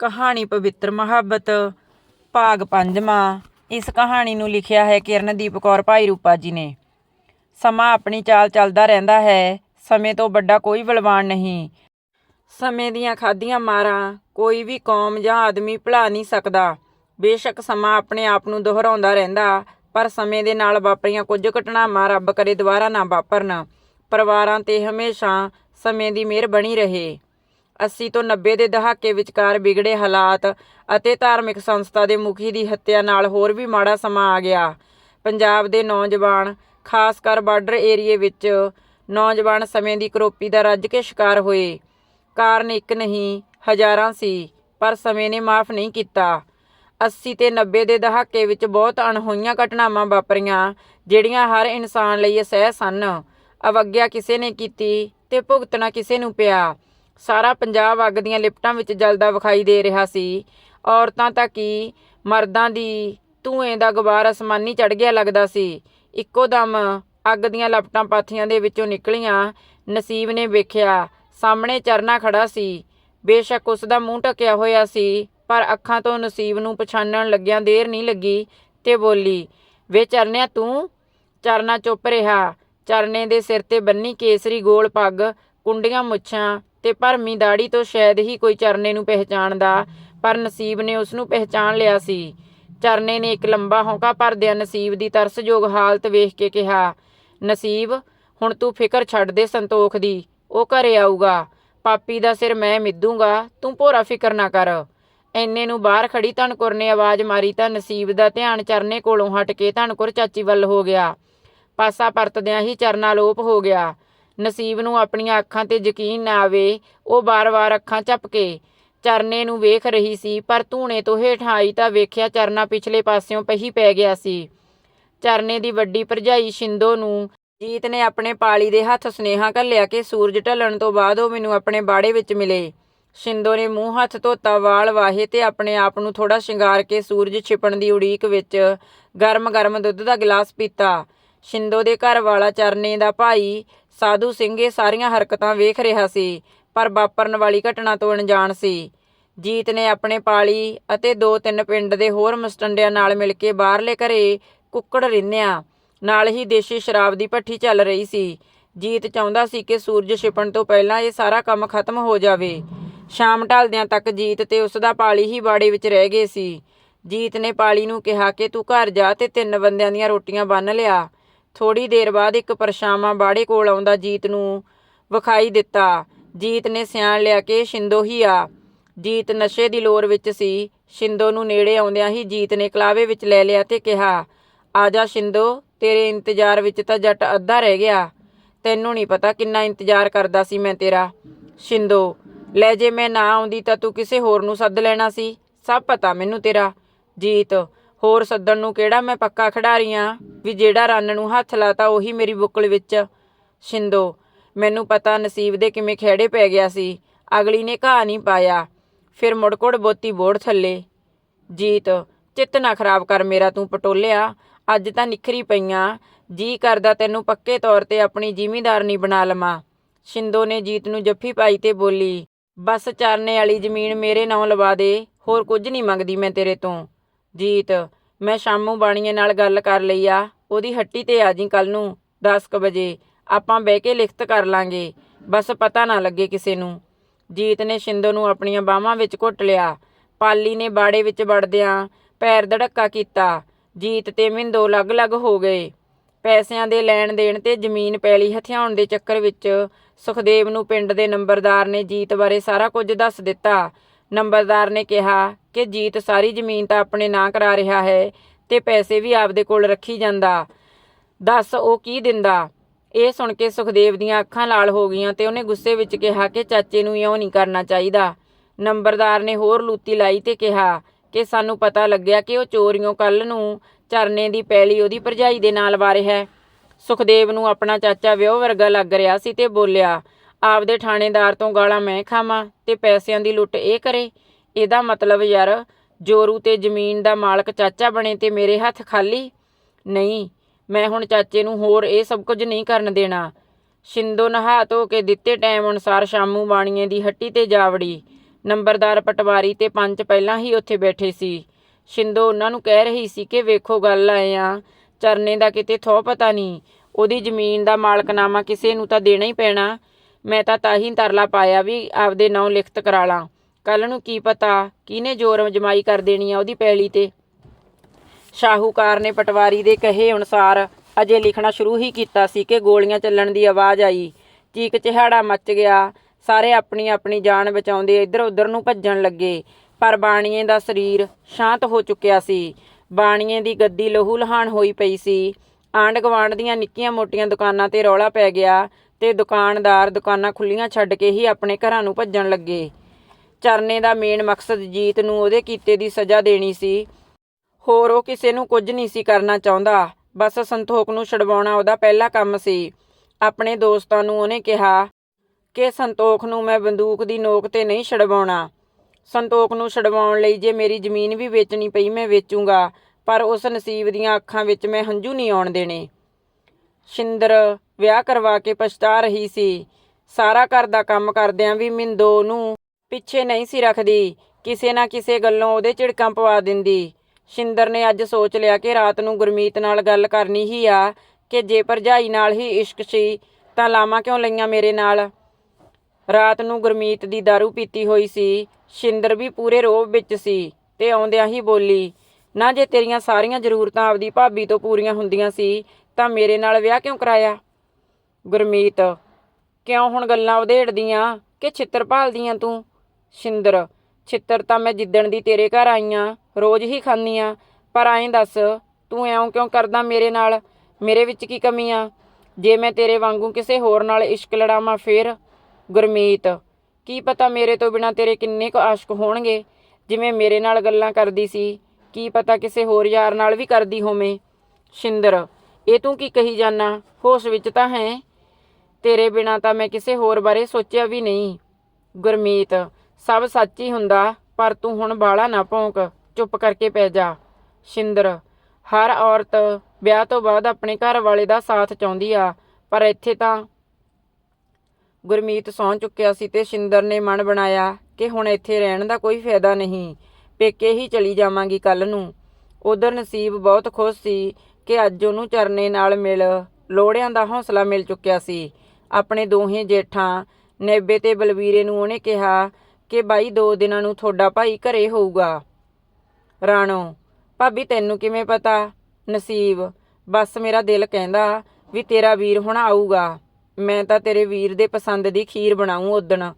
ਕਹਾਣੀ ਪਵਿੱਤਰ ਮੁਹੱਬਤ, ਭਾਗ ਪੰਜਵਾਂ। ਇਸ ਕਹਾਣੀ ਨੂੰ ਲਿਖਿਆ ਹੈ ਕਿਰਨਦੀਪ ਕੌਰ ਭਾਈ ਰੂਪਾ ਜੀ ਨੇ। ਸਮਾਂ ਆਪਣੀ ਚਾਲ ਚੱਲਦਾ ਰਹਿੰਦਾ ਹੈ, ਸਮੇਂ ਤੋਂ ਵੱਡਾ ਕੋਈ ਬਲਵਾਨ ਨਹੀਂ। ਸਮੇਂ ਦੀਆਂ ਖਾਧੀਆਂ ਮਾਰਾਂ, ਕੋਈ ਵੀ ਕੌਮ ਜਾਂ ਆਦਮੀ ਭੁਲਾ ਨਹੀਂ ਸਕਦਾ। ਬੇਸ਼ੱਕ ਸਮਾਂ ਆਪਣੇ ਆਪ ਨੂੰ ਦੁਹਰਾਉਂਦਾ ਰਹਿੰਦਾ, ਪਰ ਸਮੇਂ ਦੇ ਨਾਲ ਵਾਪਰੀਆਂ ਕੁਝ ਘਟਨਾਵਾਂ ਰੱਬ ਕਰੇ ਦੁਬਾਰਾ ਨਾ ਵਾਪਰਨ। ਪਰਿਵਾਰਾਂ ਤੇ ਹਮੇਸ਼ਾ ਸਮੇਂ ਦੀ ਮਿਹਰ ਬਣੀ ਰਹੇ। 80 ਤੋਂ 90 ਦੇ ਦਹਾਕੇ ਵਿਚਕਾਰ ਵਿਗੜੇ ਹਾਲਾਤ ਅਤੇ ਧਾਰਮਿਕ ਸੰਸਥਾ ਦੇ ਮੁਖੀ ਦੀ ਹੱਤਿਆ ਨਾਲ ਹੋਰ ਵੀ ਮਾੜਾ ਸਮਾਂ ਆ ਗਿਆ। ਪੰਜਾਬ ਦੇ ਨੌਜਵਾਨ, ਖਾਸ ਕਰ ਬਾਰਡਰ ਏਰੀਏ ਵਿੱਚ ਨੌਜਵਾਨ ਸਮੇਂ ਦੀ ਕਰੋਪੀ ਦਾ ਰੱਜ ਕੇ ਸ਼ਿਕਾਰ ਹੋਏ। ਕਾਰਨ ਇੱਕ ਨਹੀਂ, ਹਜ਼ਾਰਾਂ ਸੀ, ਪਰ ਸਮੇਂ ਨੇ ਮਾਫ ਨਹੀਂ ਕੀਤਾ। 80 ਤੇ 90 ਦੇ ਦਹਾਕੇ ਵਿੱਚ ਬਹੁਤ ਅਣਹੋਈਆਂ ਘਟਨਾਵਾਂ ਵਾਪਰੀਆਂ, ਜਿਹੜੀਆਂ ਹਰ ਇਨਸਾਨ ਲਈ ਅਸਹਿ ਸਨ। ਅਵਗਿਆ ਕਿਸੇ ਨੇ ਕੀਤੀ ਤੇ ਭੁਗਤਣਾ ਕਿਸੇ ਨੂੰ ਪਿਆ। ਸਾਰਾ ਪੰਜਾਬ ਅੱਗ ਦੀਆਂ ਲਿਪਟਾਂ ਵਿੱਚ ਜਲਦਾ ਵਿਖਾਈ ਦੇ ਰਿਹਾ ਸੀ। ਔਰਤਾਂ ਤਾਂ ਕੀ, ਮਰਦਾਂ ਦੀ ਧੂਏ ਦਾ ਗੁਬਾਰ ਅਸਮਾਨੀ ਚੜ ਗਿਆ ਲੱਗਦਾ ਸੀ। ਇੱਕੋ ਦਮ ਅੱਗ ਦੀਆਂ ਲਪਟਾਂ ਪਾਥੀਆਂ ਦੇ ਵਿੱਚੋਂ ਨਿਕਲੀਆਂ। ਨਸੀਬ ਨੇ ਵੇਖਿਆ, ਸਾਹਮਣੇ ਚਰਨਾ ਖੜਾ ਸੀ। ਬੇਸ਼ੱਕ ਉਸ ਦਾ ਮੂੰਹ ਢਕਿਆ ਹੋਇਆ ਸੀ, ਪਰ ਅੱਖਾਂ ਤੋਂ ਨਸੀਬ ਨੂੰ ਪਛਾਣਨ ਲੱਗਿਆਂ ਦੇਰ ਨਹੀਂ ਲੱਗੀ ਤੇ ਬੋਲੀ, ਵੇ ਚਰਨਿਆ ਤੂੰ? ਚਰਨਾ ਚੁੱਪ ਰਿਹਾ। ਚਰਨੇ ਦੇ ਸਿਰ ਤੇ ਬੰਨੀ ਕੇਸਰੀ ਗੋਲ ਪੱਗ, ਕੁੰਡੀਆਂ ਮੁੱਛਾਂ ਤੇ ਭਰਮੀ ਦਾੜੀ ਤੋਂ ਸ਼ਾਇਦ ਹੀ ਕੋਈ ਚਰਨੇ ਨੂੰ ਪਹਿਚਾਣਦਾ ਪਰ ਨਸੀਬ ਨੇ ਉਸ ਨੂੰ ਪਹਿਚਾਣ ਲਿਆ ਸੀ। ਚਰਨੇ ਨੇ ਇੱਕ ਲੰਬਾ ਹੌਂਕਾ ਭਰਦਿਆਂ ਨਸੀਬ ਦੀ ਤਰਸਯੋਗ ਹਾਲਤ ਵੇਖ ਕੇ ਕਿਹਾ, ਨਸੀਬ, ਹੁਣ ਤੂੰ ਫਿਕਰ ਛੱਡ ਦੇ ਸੰਤੋਖ ਦੀ, ਉਹ ਘਰੇ ਆਊਗਾ। ਪਾਪੀ ਦਾ ਸਿਰ ਮੈਂ ਮਿੱਧੂਗਾ ਤੂੰ ਭੋਰਾ ਫਿਕਰ ਨਾ ਕਰ। ਐਨੇ ਨੂੰ ਬਾਹਰ ਖੜੀ ਧਨਕੁਰ ਨੇ ਆਵਾਜ਼ ਮਾਰੀ ਤਾਂ ਨਸੀਬ ਦਾ ਧਿਆਨ ਚਰਨੇ ਕੋਲੋਂ ਹਟ ਕੇ ਧਨਕੁਰ ਚਾਚੀ ਵੱਲ ਹੋ ਗਿਆ। ਪਾਸਾ ਪਰਤਦਿਆਂ ਹੀ ਚਰਨਾ ਲੋਪ ਹੋ ਗਿਆ। ਨਸੀਬ ਨੂੰ ਆਪਣੀਆਂ ਅੱਖਾਂ ਤੇ ਯਕੀਨ ਨਾ ਆਵੇ, ਉਹ ਬਾਰ-ਬਾਰ ਅੱਖਾਂ ਝੱਪ ਕੇ ਚਰਨੇ ਨੂੰ ਵੇਖ ਰਹੀ ਸੀ, ਪਰ ਧੂਣੇ ਤੋਂ ਹੇਠਾਂ ਆਈ ਤਾਂ ਵੇਖਿਆ ਚਰਨਾ ਪਿਛਲੇ ਪਾਸਿਓਂ ਪਹੀ ਪੈ ਗਿਆ ਸੀ। ਚਰਨੇ ਦੀ ਵੱਡੀ ਭਰਜਾਈ ਸ਼ਿੰਦੋ ਨੂੰ ਜੀਤ ਨੇ ਆਪਣੇ ਪਾਲੀ ਦੇ ਹੱਥ ਸੁਨੇਹਾ ਘੱਲਿਆ ਕਿ ਸੂਰਜ ਢਲਣ ਤੋਂ ਬਾਅਦ ਉਹ ਮੈਨੂੰ ਆਪਣੇ ਬਾੜੇ ਵਿੱਚ ਮਿਲੇ। ਸ਼ਿੰਦੋ ਨੇ ਮੂੰਹ ਹੱਥ ਧੋਤਾ, ਵਾਲ ਵਾਹੇ ਤੇ ਆਪਣੇ ਆਪ ਨੂੰ ਥੋੜਾ ਸ਼ਿੰਗਾਰ ਕੇ ਸੂਰਜ ਛਿਪਣ ਦੀ ਉਡੀਕ ਵਿੱਚ ਗਰਮ-ਗਰਮ ਦੁੱਧ ਦਾ ਗਲਾਸ ਪੀਤਾ। ਸ਼ਿੰਦੋ ਦੇ ਘਰ ਵਾਲਾ ਚਰਨੇ ਦਾ ਭਾਈ ਸਾਧੂ ਸਿੰਘ ਇਹ ਸਾਰੀਆਂ ਹਰਕਤਾਂ ਵੇਖ ਰਿਹਾ ਸੀ, ਪਰ ਵਾਪਰਨ ਵਾਲੀ ਘਟਨਾ ਤੋਂ ਅਣਜਾਣ ਸੀ। ਜੀਤ ਨੇ ਆਪਣੇ ਪਾਲੀ ਅਤੇ ਦੋ ਤਿੰਨ ਪਿੰਡ ਦੇ ਹੋਰ ਮਸਟੰਡਿਆਂ ਨਾਲ ਮਿਲ ਕੇ ਬਾਹਰਲੇ ਘਰੇ ਕੁੱਕੜ ਰਿੰਨਿਆ। ਨਾਲ ਹੀ ਦੇਸ਼ੀ ਸ਼ਰਾਬ ਦੀ ਭੱਠੀ ਚੱਲ ਰਹੀ ਸੀ। ਜੀਤ ਚਾਹੁੰਦਾ ਸੀ ਕਿ ਸੂਰਜ ਛਿਪਣ ਤੋਂ ਪਹਿਲਾਂ ਇਹ ਸਾਰਾ ਕੰਮ ਖਤਮ ਹੋ ਜਾਵੇ। ਸ਼ਾਮ ਢਲਦਿਆਂ ਤੱਕ ਜੀਤ ਤੇ ਉਸ ਦਾ ਪਾਲੀ ਹੀ ਬਾੜੇ ਵਿੱਚ ਰਹਿ ਗਏ ਸੀ। ਜੀਤ ਨੇ ਪਾਲੀ ਨੂੰ ਕਿਹਾ ਕਿ ਤੂੰ ਘਰ ਜਾ ਤੇ ਤਿੰਨ ਬੰਦਿਆਂ ਦੀਆਂ ਰੋਟੀਆਂ ਬੰਨ ਲਿਆ। ਥੋੜੀ ਦੇਰ ਬਾਅਦ ਇੱਕ ਪਰਛਾਵਾਂ ਬਾੜੇ ਕੋਲ ਆਉਂਦਾ ਜੀਤ ਨੂੰ ਵਿਖਾਈ ਦਿੱਤਾ। ਜੀਤ ਨੇ ਸਿਆਣ ਲਿਆ ਕਿ ਸ਼ਿੰਦੋ ਹੀ ਆ। ਜੀਤ ਨਸ਼ੇ ਦੀ ਲੋਰ ਵਿੱਚ ਸੀ। ਸ਼ਿੰਦੋ ਨੂੰ ਨੇੜੇ ਆਉਂਦਿਆਂ ਹੀ ਜੀਤ ਨੇ ਕਲਾਵੇ ਵਿੱਚ ਲੈ ਲਿਆ ਤੇ ਕਿਹਾ, ਆ ਜਾ ਸ਼ਿੰਦੋ, ਤੇਰੇ ਇੰਤਜ਼ਾਰ ਵਿੱਚ ਤਾਂ ਜੱਟ ਅੱਧਾ ਰਹਿ ਗਿਆ। ਤੈਨੂੰ ਨਹੀਂ ਪਤਾ ਕਿੰਨਾ ਇੰਤਜ਼ਾਰ ਕਰਦਾ ਸੀ ਮੈਂ ਤੇਰਾ। ਸ਼ਿੰਦੋ, ਲੈ ਜੇ ਮੈਂ ਨਾ ਆਉਂਦੀ ਤਾਂ ਤੂੰ ਕਿਸੇ ਹੋਰ ਨੂੰ ਸੱਦ ਲੈਣਾ ਸੀ। ਸਭ ਪਤਾ ਮੈਨੂੰ ਤੇਰਾ। ਜੀਤ ਹੋਰ ਸੱਦਣ ਨੂੰ ਕਿਹੜਾ ਮੈਂ ਪੱਕਾ ਖਿਡਾਰੀ ਆਂ? ਵੀ ਜਿਹੜਾ ਰੰਨ ਨੂੰ ਹੱਥ ਲਾਤਾ ਉਹੀ ਮੇਰੀ ਬੁੱਕਲ ਵਿੱਚ। ਸ਼ਿੰਦੋ, ਮੈਨੂੰ ਪਤਾ ਨਸੀਬ ਦੇ ਕਿਵੇਂ ਖੇੜੇ ਪੈ ਗਿਆ ਸੀ। ਅਗਲੀ ਨੇ ਘਾਹ ਨਹੀਂ ਪਾਇਆ। ਫਿਰ ਮੁੜਕੁੜ ਬੋਤੀ ਬੋੜ ਥੱਲੇ। ਜੀਤ, ਚਿੱਤ ਨਾ ਖਰਾਬ ਕਰ ਮੇਰਾ ਤੂੰ ਪਟੋਲਿਆ। ਅੱਜ ਤਾਂ ਨਿਖਰੀ ਪਈਆਂ। ਜੀ ਕਰਦਾ ਤੈਨੂੰ ਪੱਕੇ ਤੌਰ ਤੇ ਆਪਣੀ ਜ਼ਿਮੀਂਦਾਰਨੀ ਬਣਾ ਲਵਾਂ। ਸ਼ਿੰਦੋ ਨੇ ਜੀਤ ਨੂੰ ਜੱਫੀ ਪਾਈ ਤੇ ਬੋਲੀ, ਬਸ ਚਰਨੇ ਵਾਲੀ ਜ਼ਮੀਨ ਮੇਰੇ ਨਾਂ ਲਵਾ ਦੇ। ਹੋਰ ਕੁਝ ਨਹੀਂ ਮੰਗਦੀ ਮੈਂ ਤੇਰੇ ਤੋਂ। ਜੀਤ, ਮੈਂ ਸ਼ਾਮੂ ਬਾਣੀਏ ਨਾਲ ਗੱਲ ਕਰ ਲਈ ਆ। ਉਹਦੀ ਹੱਟੀ ਤੇ ਆ ਜੀ ਕੱਲ ਨੂੰ 10:00 ਵਜੇ। ਆਪਾਂ ਬਹਿ ਕੇ ਲਿਖਤ ਕਰ ਲਾਂਗੇ। ਬਸ ਪਤਾ ਨਾ ਲੱਗੇ ਕਿਸੇ ਨੂੰ। ਜੀਤ ਨੇ ਸ਼ਿੰਦੋ ਨੂੰ ਆਪਣੀਆਂ ਬਾਹਾਂ ਵਿੱਚ ਘੁੱਟ ਲਿਆ। ਪਾਲੀ ਨੇ ਬਾੜੇ ਵਿੱਚ ਵੜਦਿਆਂ ਪੈਰ ਧੜੱਕਾ ਕੀਤਾ। ਜੀਤ ਤੇ ਮਿੰਦੋ ਅਲੱਗ-ਅਲੱਗ ਹੋ ਗਏ। ਪੈਸਿਆਂ ਦੇ ਲੈਣ ਦੇਣ ਤੇ ਜ਼ਮੀਨ ਪੈਲੀ ਹਥਿਆਉਣ ਦੇ ਚੱਕਰ ਵਿੱਚ ਸੁਖਦੇਵ ਨੂੰ ਪਿੰਡ ਦੇ ਨੰਬਰਦਾਰ ਨੇ ਜੀਤ ਬਾਰੇ ਸਾਰਾ ਕੁਝ ਦੱਸ ਦਿੱਤਾ। ਨੰਬਰਦਾਰ ਨੇ ਕਿਹਾ ਕਿ ਜੀਤ ਸਾਰੀ ਜ਼ਮੀਨ ਤਾਂ ਆਪਣੇ ਨਾਂ ਕਰਾ ਰਿਹਾ ਹੈ ਤੇ ਪੈਸੇ ਵੀ ਆਪਦੇ ਕੋਲ ਰੱਖੀ ਜਾਂਦਾ। ਦੱਸ ਉਹ ਕੀ ਦਿੰਦਾ? ਇਹ ਸੁਣ ਕੇ ਸੁਖਦੇਵ ਦੀਆਂ ਅੱਖਾਂ ਲਾਲ ਹੋ ਗਈਆਂ ਤੇ ਉਹਨੇ ਗੁੱਸੇ ਵਿੱਚ ਕਿਹਾ ਕਿ ਚਾਚੇ ਨੂੰ ਇਉਂ ਨਹੀਂ ਕਰਨਾ ਚਾਹੀਦਾ। ਨੰਬਰਦਾਰ ਨੇ ਹੋਰ ਲੂਤੀ ਲਾਈ ਤੇ ਕਿਹਾ ਕਿ ਸਾਨੂੰ ਪਤਾ ਲੱਗਿਆ ਕਿ ਉਹ ਚੋਰੀਆਂ ਕੱਲ ਨੂੰ ਚਰਨੇ ਦੀ ਪੈਲੀ ਉਹਦੀ ਭਰਜਾਈ ਦੇ ਨਾਲ ਵਾਰੇ ਹੈ। ਸੁਖਦੇਵ ਨੂੰ ਆਪਣਾ ਚਾਚਾ ਵਿਆਹ ਵਰਗਾ ਲੱਗ ਰਿਹਾ ਸੀ ਤੇ ਬੋਲਿਆ, ਆਪਦੇ ਥਾਣੇਦਾਰ ਤੋਂ ਗਾਲਾਂ ਮੈਂ ਖਾਵਾਂ ਤੇ ਪੈਸਿਆਂ ਦੀ ਲੁੱਟ ਇਹ ਕਰੇ। ਇਹਦਾ ਮਤਲਬ ਯਾਰ ਜੋਰੂ ਤੇ ਜ਼ਮੀਨ ਦਾ ਮਾਲਕ ਚਾਚਾ ਬਣੇ ਤੇ ਮੇਰੇ ਹੱਥ ਖਾਲੀ? ਨਹੀਂ, ਮੈਂ ਹੁਣ ਚਾਚੇ ਨੂੰ ਹੋਰ ਇਹ ਸਭ ਕੁਝ ਨਹੀਂ ਕਰਨ ਦੇਣਾ। ਸ਼ਿੰਦੋ ਨਹਾ ਧੋ ਕੇ ਦਿੱਤੇ ਟਾਈਮ ਅਨੁਸਾਰ ਸ਼ਾਮੂ ਬਾਣੀਏ ਦੀ ਹੱਟੀ ਤੇ ਜਾਵੜੀ ਨੰਬਰਦਾਰ ਪਟਵਾਰੀ ਤੇ ਪੰਚ ਪਹਿਲਾਂ ਹੀ ਉੱਥੇ ਬੈਠੇ ਸੀ। ਸ਼ਿੰਦੋ ਉਹਨਾਂ ਨੂੰ ਕਹਿ ਰਹੀ ਸੀ ਕਿ ਵੇਖੋ ਗੱਲ ਆਏ ਆ, ਚਰਨੇ ਦਾ ਕਿਤੇ ਥੋ ਪਤਾ ਨਹੀਂ। ਉਹਦੀ ਜ਼ਮੀਨ ਦਾ ਮਾਲਕਨਾਮਾ ਕਿਸੇ ਨੂੰ ਤਾਂ ਦੇਣਾ ਹੀ ਪੈਣਾ। ਮੈਂ ਤਾਂ ਤਾਂ ਹੀ ਤਰਲਾ ਪਾਇਆ ਵੀ ਆਪਦੇ ਨਾਂ ਲਿਖਤ ਕਰਾ ਲਾਂ। ਕੱਲ ਨੂੰ ਕੀ ਪਤਾ ਕਿਹਨੇ ਜ਼ੋਰ ਜਮਾਈ ਕਰ ਦੇਣੀ ਆ ਉਹਦੀ ਪੈਲੀ ਤੇ। ਸ਼ਾਹੂਕਾਰ ਨੇ ਪਟਵਾਰੀ ਦੇ ਕਹੇ ਅਨੁਸਾਰ ਅਜੇ ਲਿਖਣਾ ਸ਼ੁਰੂ ਹੀ ਕੀਤਾ ਸੀ ਕਿ ਗੋਲੀਆਂ ਚੱਲਣ ਦੀ ਆਵਾਜ਼ ਆਈ। ਚੀਕ ਚਿਹਾੜਾ ਮੱਚ ਗਿਆ। ਸਾਰੇ ਆਪਣੀ ਆਪਣੀ ਜਾਨ ਬਚਾਉਂਦੇ ਇੱਧਰ ਉੱਧਰ ਨੂੰ ਭੱਜਣ ਲੱਗੇ। ਪਰ ਬਾਣੀਏ ਦਾ ਸਰੀਰ ਸ਼ਾਂਤ ਹੋ ਚੁੱਕਿਆ ਸੀ। ਬਾਣੀਏ ਦੀ ਗੱਦੀ ਲਹੂ ਲਹਾਨ ਹੋਈ ਪਈ ਸੀ। ਆਂਢ ਗੁਆਂਢ ਦੀਆਂ ਨਿੱਕੀਆਂ ਮੋਟੀਆਂ ਦੁਕਾਨਾਂ ਤੇ ਰੌਲਾ ਪੈ ਗਿਆ ਤੇ ਦੁਕਾਨਦਾਰ ਦੁਕਾਨਾਂ ਖੁੱਲੀਆਂ ਛੱਡ ਕੇ ਹੀ ਆਪਣੇ ਘਰਾਂ ਨੂੰ ਭੱਜਣ ਲੱਗੇ। ਚਰਨੇ ਦਾ ਮੇਨ ਮਕਸਦ ਜੀਤ ਨੂੰ ਉਹਦੇ ਕੀਤੇ ਦੀ ਸਜ਼ਾ ਦੇਣੀ ਸੀ। ਹੋਰ ਉਹ ਕਿਸੇ ਨੂੰ ਕੁਝ ਨਹੀਂ ਸੀ ਕਰਨਾ ਚਾਹੁੰਦਾ। ਬਸ ਸੰਤੋਖ ਨੂੰ ਛਡਵਾਉਣਾ ਉਹਦਾ ਪਹਿਲਾ ਕੰਮ ਸੀ। ਆਪਣੇ ਦੋਸਤਾਂ ਨੂੰ ਉਹਨੇ ਕਿਹਾ ਕਿ ਸੰਤੋਖ ਨੂੰ ਮੈਂ ਬੰਦੂਕ ਦੀ ਨੋਕ ਤੇ ਨਹੀਂ ਛਡਵਾਉਣਾ। ਸੰਤੋਖ ਨੂੰ ਛਡਵਾਉਣ ਲਈ ਜੇ ਮੇਰੀ ਜ਼ਮੀਨ ਵੀ ਵੇਚਣੀ ਪਈ ਮੈਂ ਵੇਚੂੰਗਾ, ਪਰ ਉਸ ਨਸੀਬ ਦੀਆਂ ਅੱਖਾਂ ਵਿੱਚ ਮੈਂ ਹੰਝੂ ਨਹੀਂ ਆਉਣ ਦੇਣੇ। ਸ਼ਿੰਦਰ ਵਿਆਹ ਕਰਵਾ ਕੇ ਪਛਤਾ ਰਹੀ ਸੀ। ਸਾਰਾ ਘਰ ਦਾ ਕੰਮ ਕਰਦਿਆਂ ਵੀ ਮਿੰਦੋ ਨੂੰ ਪਿੱਛੇ ਨਹੀਂ ਸੀ ਰੱਖਦੀ। ਕਿਸੇ ਨਾ ਕਿਸੇ ਗੱਲੋਂ ਉਹਦੇ ਝਿੜਕਾਂ ਪਵਾ ਦਿੰਦੀ। ਸ਼ਿੰਦਰ ਨੇ ਅੱਜ ਸੋਚ ਲਿਆ ਕਿ ਰਾਤ ਨੂੰ ਗੁਰਮੀਤ ਨਾਲ ਗੱਲ ਕਰਨੀ ਹੀ ਆ ਕਿ ਜੇ ਭਰਜਾਈ ਨਾਲ ਹੀ ਇਸ਼ਕ ਸੀ, ਤਾਂ ਲਾਵਾਂ ਕਿਉਂ ਲਈਆਂ ਮੇਰੇ ਨਾਲ? ਰਾਤ ਨੂੰ ਗੁਰਮੀਤ ਦੀ दारू ਪੀਤੀ ਹੋਈ ਸੀ। ਸ਼ਿੰਦਰ ਵੀ ਪੂਰੇ ਰੋਬ ਵਿੱਚ ਸੀ ਤੇ ਆਉਂਦਿਆਂ ਹੀ ਬੋਲੀ, ਨਾ ਜੇ ਤੇਰੀਆਂ ਸਾਰੀਆਂ ਜ਼ਰੂਰਤਾਂ ਆਪਦੀ ਭਾਬੀ ਤੋਂ ਪੂਰੀਆਂ ਹੁੰਦੀਆਂ ਸੀ, ਤਾਂ ਮੇਰੇ ਨਾਲ ਵਿਆਹ ਕਿਉਂ ਕਰਾਇਆ? ਗੁਰਮੀਤ, ਕਿਉਂ ਹੁਣ ਗੱਲਾਂ ਉਧੇੜਦੀਆਂ? ਕਿ ਛਿੱਤਰ ਭਾਲਦੀਆਂ ਤੂੰ? ਸ਼ਿੰਦਰ, ਛਿੱਤਰ ਤਾਂ ਮੈਂ ਜਿੱਦਣ ਦੀ ਤੇਰੇ ਘਰ ਆਈ ਆਈਆਂ ਰੋਜ਼ ਹੀ ਖਾਂਦੀ ਆ, ਪਰ ਐਂ ਦੱਸ, ਤੂੰ ਐਂ ਕਿਉਂ ਕਰਦਾ ਮੇਰੇ ਨਾਲ? ਮੇਰੇ ਵਿੱਚ ਕੀ ਕਮੀ ਆ? ਜੇ ਮੈਂ ਤੇਰੇ ਵਾਂਗੂ ਕਿਸੇ ਹੋਰ ਨਾਲ ਇਸ਼ਕ ਲੜਾਵਾਂ ਫੇਰ? ਗੁਰਮੀਤ, ਕੀ ਪਤਾ ਮੇਰੇ ਤੋਂ ਬਿਨਾ ਤੇਰੇ ਕਿੰਨੇ ਕੁ ਆਸ਼ਕ ਹੋਣਗੇ? ਜਿਵੇਂ ਮੇਰੇ ਨਾਲ ਗੱਲਾਂ ਕਰਦੀ ਸੀ, ਕੀ ਪਤਾ ਕਿਸੇ ਹੋਰ ਯਾਰ ਨਾਲ ਵੀ ਕਰਦੀ ਹੋਵੇਂ? ਸ਼ਿੰਦਰ, ਇਹ ਤੂੰ ਕੀ ਕਹੀ ਜਾਨਾ? ਹੋਸ਼ ਵਿੱਚ ਤਾਂ ਹੈ? ਤੇਰੇ ਬਿਨਾ ਤਾਂ ਮੈਂ ਕਿਸੇ ਹੋਰ ਬਾਰੇ ਸੋਚਿਆ ਵੀ ਨਹੀਂ। ਗੁਰਮੀਤ ਸਭ ਸੱਚ ਹੀ ਹੁੰਦਾ, ਪਰ ਤੂੰ ਹੁਣ ਬਾਲਾ ਨਾ ਭੌਂਕ, ਚੁੱਪ ਕਰਕੇ ਪੈ ਜਾ। ਸ਼ਿੰਦਰ, ਹਰ ਔਰਤ ਵਿਆਹ ਤੋਂ ਬਾਅਦ ਆਪਣੇ ਘਰ ਵਾਲੇ ਦਾ ਸਾਥ ਚਾਹੁੰਦੀ ਆ, ਪਰ ਇੱਥੇ ਤਾਂ ਗੁਰਮੀਤ ਸੌਂ ਚੁੱਕਿਆ ਸੀ ਤੇ ਸ਼ਿੰਦਰ ਨੇ ਮਨ ਬਣਾਇਆ ਕਿ ਹੁਣ ਇੱਥੇ ਰਹਿਣ ਦਾ ਕੋਈ ਫਾਇਦਾ ਨਹੀਂ, ਪੇਕੇ ਹੀ ਚਲੀ ਜਾਵਾਂਗੀ ਕੱਲ ਨੂੰ। ਉਧਰ ਨਸੀਬ ਬਹੁਤ ਖੁਸ਼ ਸੀ ਕਿ ਅੱਜ ਉਹਨੂੰ ਚਰਨੇ ਨਾਲ ਮਿਲ ਲੋੜਿਆਂ ਦਾ ਹੌਸਲਾ ਮਿਲ ਚੁੱਕਿਆ ਸੀ। ਆਪਣੇ ਦੋਹੇ ਜੇਠਾਂ ਨੇਬੇ ਤੇ ਬਲਵੀਰੇ ਨੂੰ ਉਹਨੇ ਕਿਹਾ ਕਿ ਬਾਈ ਦੋ ਦਿਨਾਂ ਨੂੰ ਤੁਹਾਡਾ ਭਾਈ ਘਰੇ ਹੋਊਗਾ। ਰਾਣੋ, ਭਾਬੀ ਤੈਨੂੰ ਕਿਵੇਂ ਪਤਾ? ਨਸੀਬ, ਬਸ ਮੇਰਾ ਦਿਲ ਕਹਿੰਦਾ ਵੀ ਤੇਰਾ ਵੀਰ ਹੁਣ ਆਊਗਾ। ਮੈਂ ਤਾਂ ਤੇਰੇ ਵੀਰ ਦੇ ਪਸੰਦ ਦੀ ਖੀਰ ਬਣਾਉਂ ਉਦਣ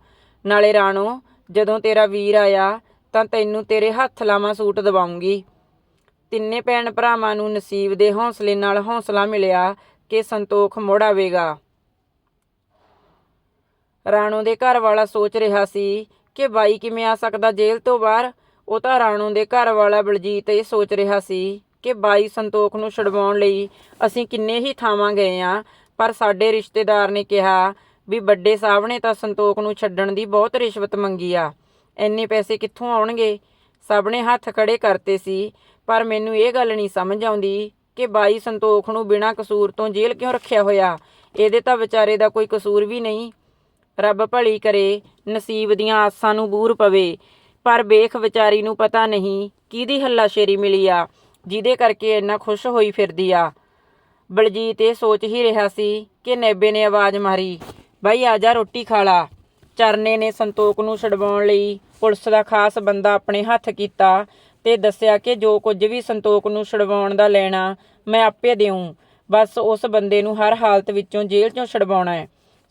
ਨਾਲੇ ਰਾਣੋ, ਜਦੋਂ ਤੇਰਾ ਵੀਰ ਆਇਆ ਤਾਂ ਤੈਨੂੰ ਤੇਰੇ ਹੱਥ ਲਾਵਾਂ ਸੂਟ ਦਵਾਉਂਗੀ। ਤਿੰਨੇ ਭੈਣ ਭਰਾਵਾਂ ਨੂੰ ਨਸੀਬ ਦੇ ਹੌਸਲੇ ਨਾਲ ਹੌਸਲਾ ਮਿਲਿਆ ਕਿ ਸੰਤੋਖ ਮੁੜ ਆਵੇਗਾ। ਰਾਣੋ ਦੇ ਘਰ ਵਾਲਾ ਸੋਚ ਰਿਹਾ ਸੀ ਕਿ ਬਾਈ ਕਿਵੇਂ ਆ ਸਕਦਾ ਜੇਲ੍ਹ ਤੋਂ ਬਾਹਰ? ਉਹ ਤਾਂ ਰਾਣੂ ਦੇ ਘਰ ਵਾਲਾ ਬਲਜੀਤ ਇਹ ਸੋਚ ਰਿਹਾ ਸੀ ਕਿ ਬਾਈ ਸੰਤੋਖ ਨੂੰ ਛਡਵਾਉਣ ਲਈ ਅਸੀਂ ਕਿੰਨੇ ਹੀ ਥਾਵਾਂ ਗਏ ਆ, ਪਰ ਸਾਡੇ ਰਿਸ਼ਤੇਦਾਰ ਨੇ ਕਿਹਾ ਵੀ ਵੱਡੇ ਸਾਹਿਬ ਨੇ ਤਾਂ ਸੰਤੋਖ ਨੂੰ ਛੱਡਣ ਦੀ ਬਹੁਤ ਰਿਸ਼ਵਤ ਮੰਗੀ ਆ। ਇੰਨੇ ਪੈਸੇ ਕਿੱਥੋਂ ਆਉਣਗੇ? ਸਭ ਨੇ ਹੱਥ ਖੜੇ ਕਰਤੇ ਸੀ, ਪਰ ਮੈਨੂੰ ਇਹ ਗੱਲ ਨਹੀਂ ਸਮਝ ਆਉਂਦੀ ਕਿ ਬਾਈ ਸੰਤੋਖ ਨੂੰ ਬਿਨਾਂ ਕਸੂਰ ਤੋਂ ਜੇਲ੍ਹ ਕਿਉਂ ਰੱਖਿਆ ਹੋਇਆ? ਇਹਦੇ ਤਾਂ ਵਿਚਾਰੇ ਦਾ ਕੋਈ ਕਸੂਰ ਵੀ ਨਹੀਂ। ਰੱਬ ਭਲੀ ਕਰੇ, ਨਸੀਬ ਦੀਆਂ ਆਸਾਂ ਨੂੰ ਬੂਰ ਪਵੇ। ਪਰ ਵੇਖ ਵਿਚਾਰੀ ਨੂੰ ਪਤਾ ਨਹੀਂ ਕਿਹਦੀ ਹੱਲਾਸ਼ੇਰੀ ਮਿਲੀ ਆ, ਜਿਹਦੇ ਕਰਕੇ ਇੰਨਾ ਖੁਸ਼ ਹੋਈ ਫਿਰਦੀ ਆ। ਬਲਜੀਤ ਇਹ ਸੋਚ ਹੀ ਰਿਹਾ ਸੀ ਕਿ ਨੇਬੇ ਨੇ ਆਵਾਜ਼ ਮਾਰੀ, ਬਾਈ, ਆ ਜਾ ਰੋਟੀ ਖਾ ਲਾ। ਚਰਨੇ ਨੇ ਸੰਤੋਖ ਨੂੰ ਛਡਵਾਉਣ ਲਈ ਪੁਲਿਸ ਦਾ ਖਾਸ ਬੰਦਾ ਆਪਣੇ ਹੱਥ ਕੀਤਾ ਤੇ ਦੱਸਿਆ ਕਿ ਜੋ ਕੁਝ ਵੀ ਸੰਤੋਖ ਨੂੰ ਛਡਵਾਉਣ ਦਾ ਲੈਣਾ ਮੈਂ ਆਪੇ ਦੇਉਂ ਬਸ ਉਸ ਬੰਦੇ ਨੂੰ ਹਰ ਹਾਲਤ ਵਿੱਚੋਂ ਜੇਲ੍ਹ ਚੋਂ ਛਡਵਾਉਣਾ ਹੈ।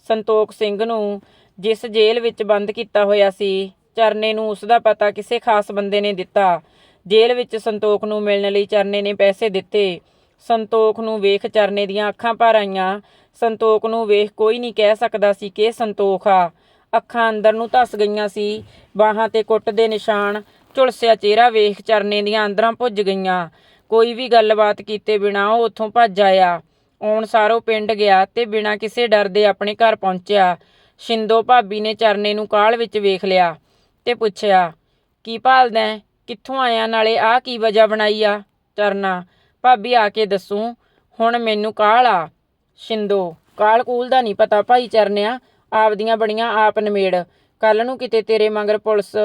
ਸੰਤੋਖ ਸਿੰਘ ਨੂੰ ਜਿਸ ਜੇਲ੍ਹ ਵਿੱਚ ਬੰਦ ਕੀਤਾ ਹੋਇਆ ਸੀ, ਚਰਨੇ ਨੂੰ ਉਸ ਦਾ ਪਤਾ ਕਿਸੇ ਖਾਸ ਬੰਦੇ ਨੇ ਦਿੱਤਾ। ਜੇਲ੍ਹ ਵਿੱਚ ਸੰਤੋਖ ਨੂੰ ਮਿਲਣ ਲਈ ਚਰਨੇ ਨੇ ਪੈਸੇ ਦਿੱਤੇ। ਸੰਤੋਖ ਨੂੰ ਵੇਖ ਚਰਨੇ ਦੀਆਂ ਅੱਖਾਂ ਭਰ ਆਈਆਂ। ਸੰਤੋਖ ਨੂੰ ਵੇਖ ਕੋਈ ਨਹੀਂ ਕਹਿ ਸਕਦਾ ਸੀ ਕਿ ਸੰਤੋਖ ਆ। ਅੱਖਾਂ ਅੰਦਰ ਨੂੰ ਧਸ ਗਈਆਂ ਸੀ। ਬਾਹਾਂ ਤੇ ਕੁੱਟ ਦੇ ਨਿਸ਼ਾਨ, ਝੁਲਸਿਆ ਚਿਹਰਾ ਵੇਖ ਚਰਨੇ ਦੀਆਂ ਅੰਦਰਾਂ ਭੁੱਜ ਗਈਆਂ। ਕੋਈ ਵੀ ਗੱਲਬਾਤ ਕੀਤੇ ਬਿਨਾ ਉਹ ਉੱਥੋਂ ਭੱਜ ਆਇਆ। ਆਉਣ ਸਾਰੋਂ ਪਿੰਡ ਗਿਆ ਤੇ ਬਿਨਾਂ ਕਿਸੇ ਡਰ ਦੇ ਆਪਣੇ ਘਰ ਪਹੁੰਚਿਆ। ਸ਼ਿੰਦੋ ਭਾਬੀ ਨੇ ਚਰਨੇ ਨੂੰ ਕਾਲ ਵਿੱਚ ਵੇਖ ਲਿਆ ਤੇ ਪੁੱਛਿਆ, ਕੀ ਭਾਲਦਾ ਕਿੱਥੋਂ ਆਇਆ? ਨਾਲੇ ਆਹ ਕੀ ਵਜ੍ਹਾ ਬਣਾਈ ਆ? ਚਰਨਾ, ਭਾਬੀ ਆ ਕੇ ਦੱਸੂ, ਹੁਣ ਮੈਨੂੰ ਕਾਲ ਆ। ਸ਼ਿੰਦੋ, ਕਾਲ ਕੂਲ ਦਾ ਨਹੀਂ ਪਤਾ ਭਾਈ ਚਰਨਿਆ, ਆਪਦੀਆਂ ਬੜੀਆਂ ਆਪ ਨਮੇੜ। ਕੱਲ ਨੂੰ ਕਿਤੇ ਤੇਰੇ ਮਗਰ ਪੁਲਿਸ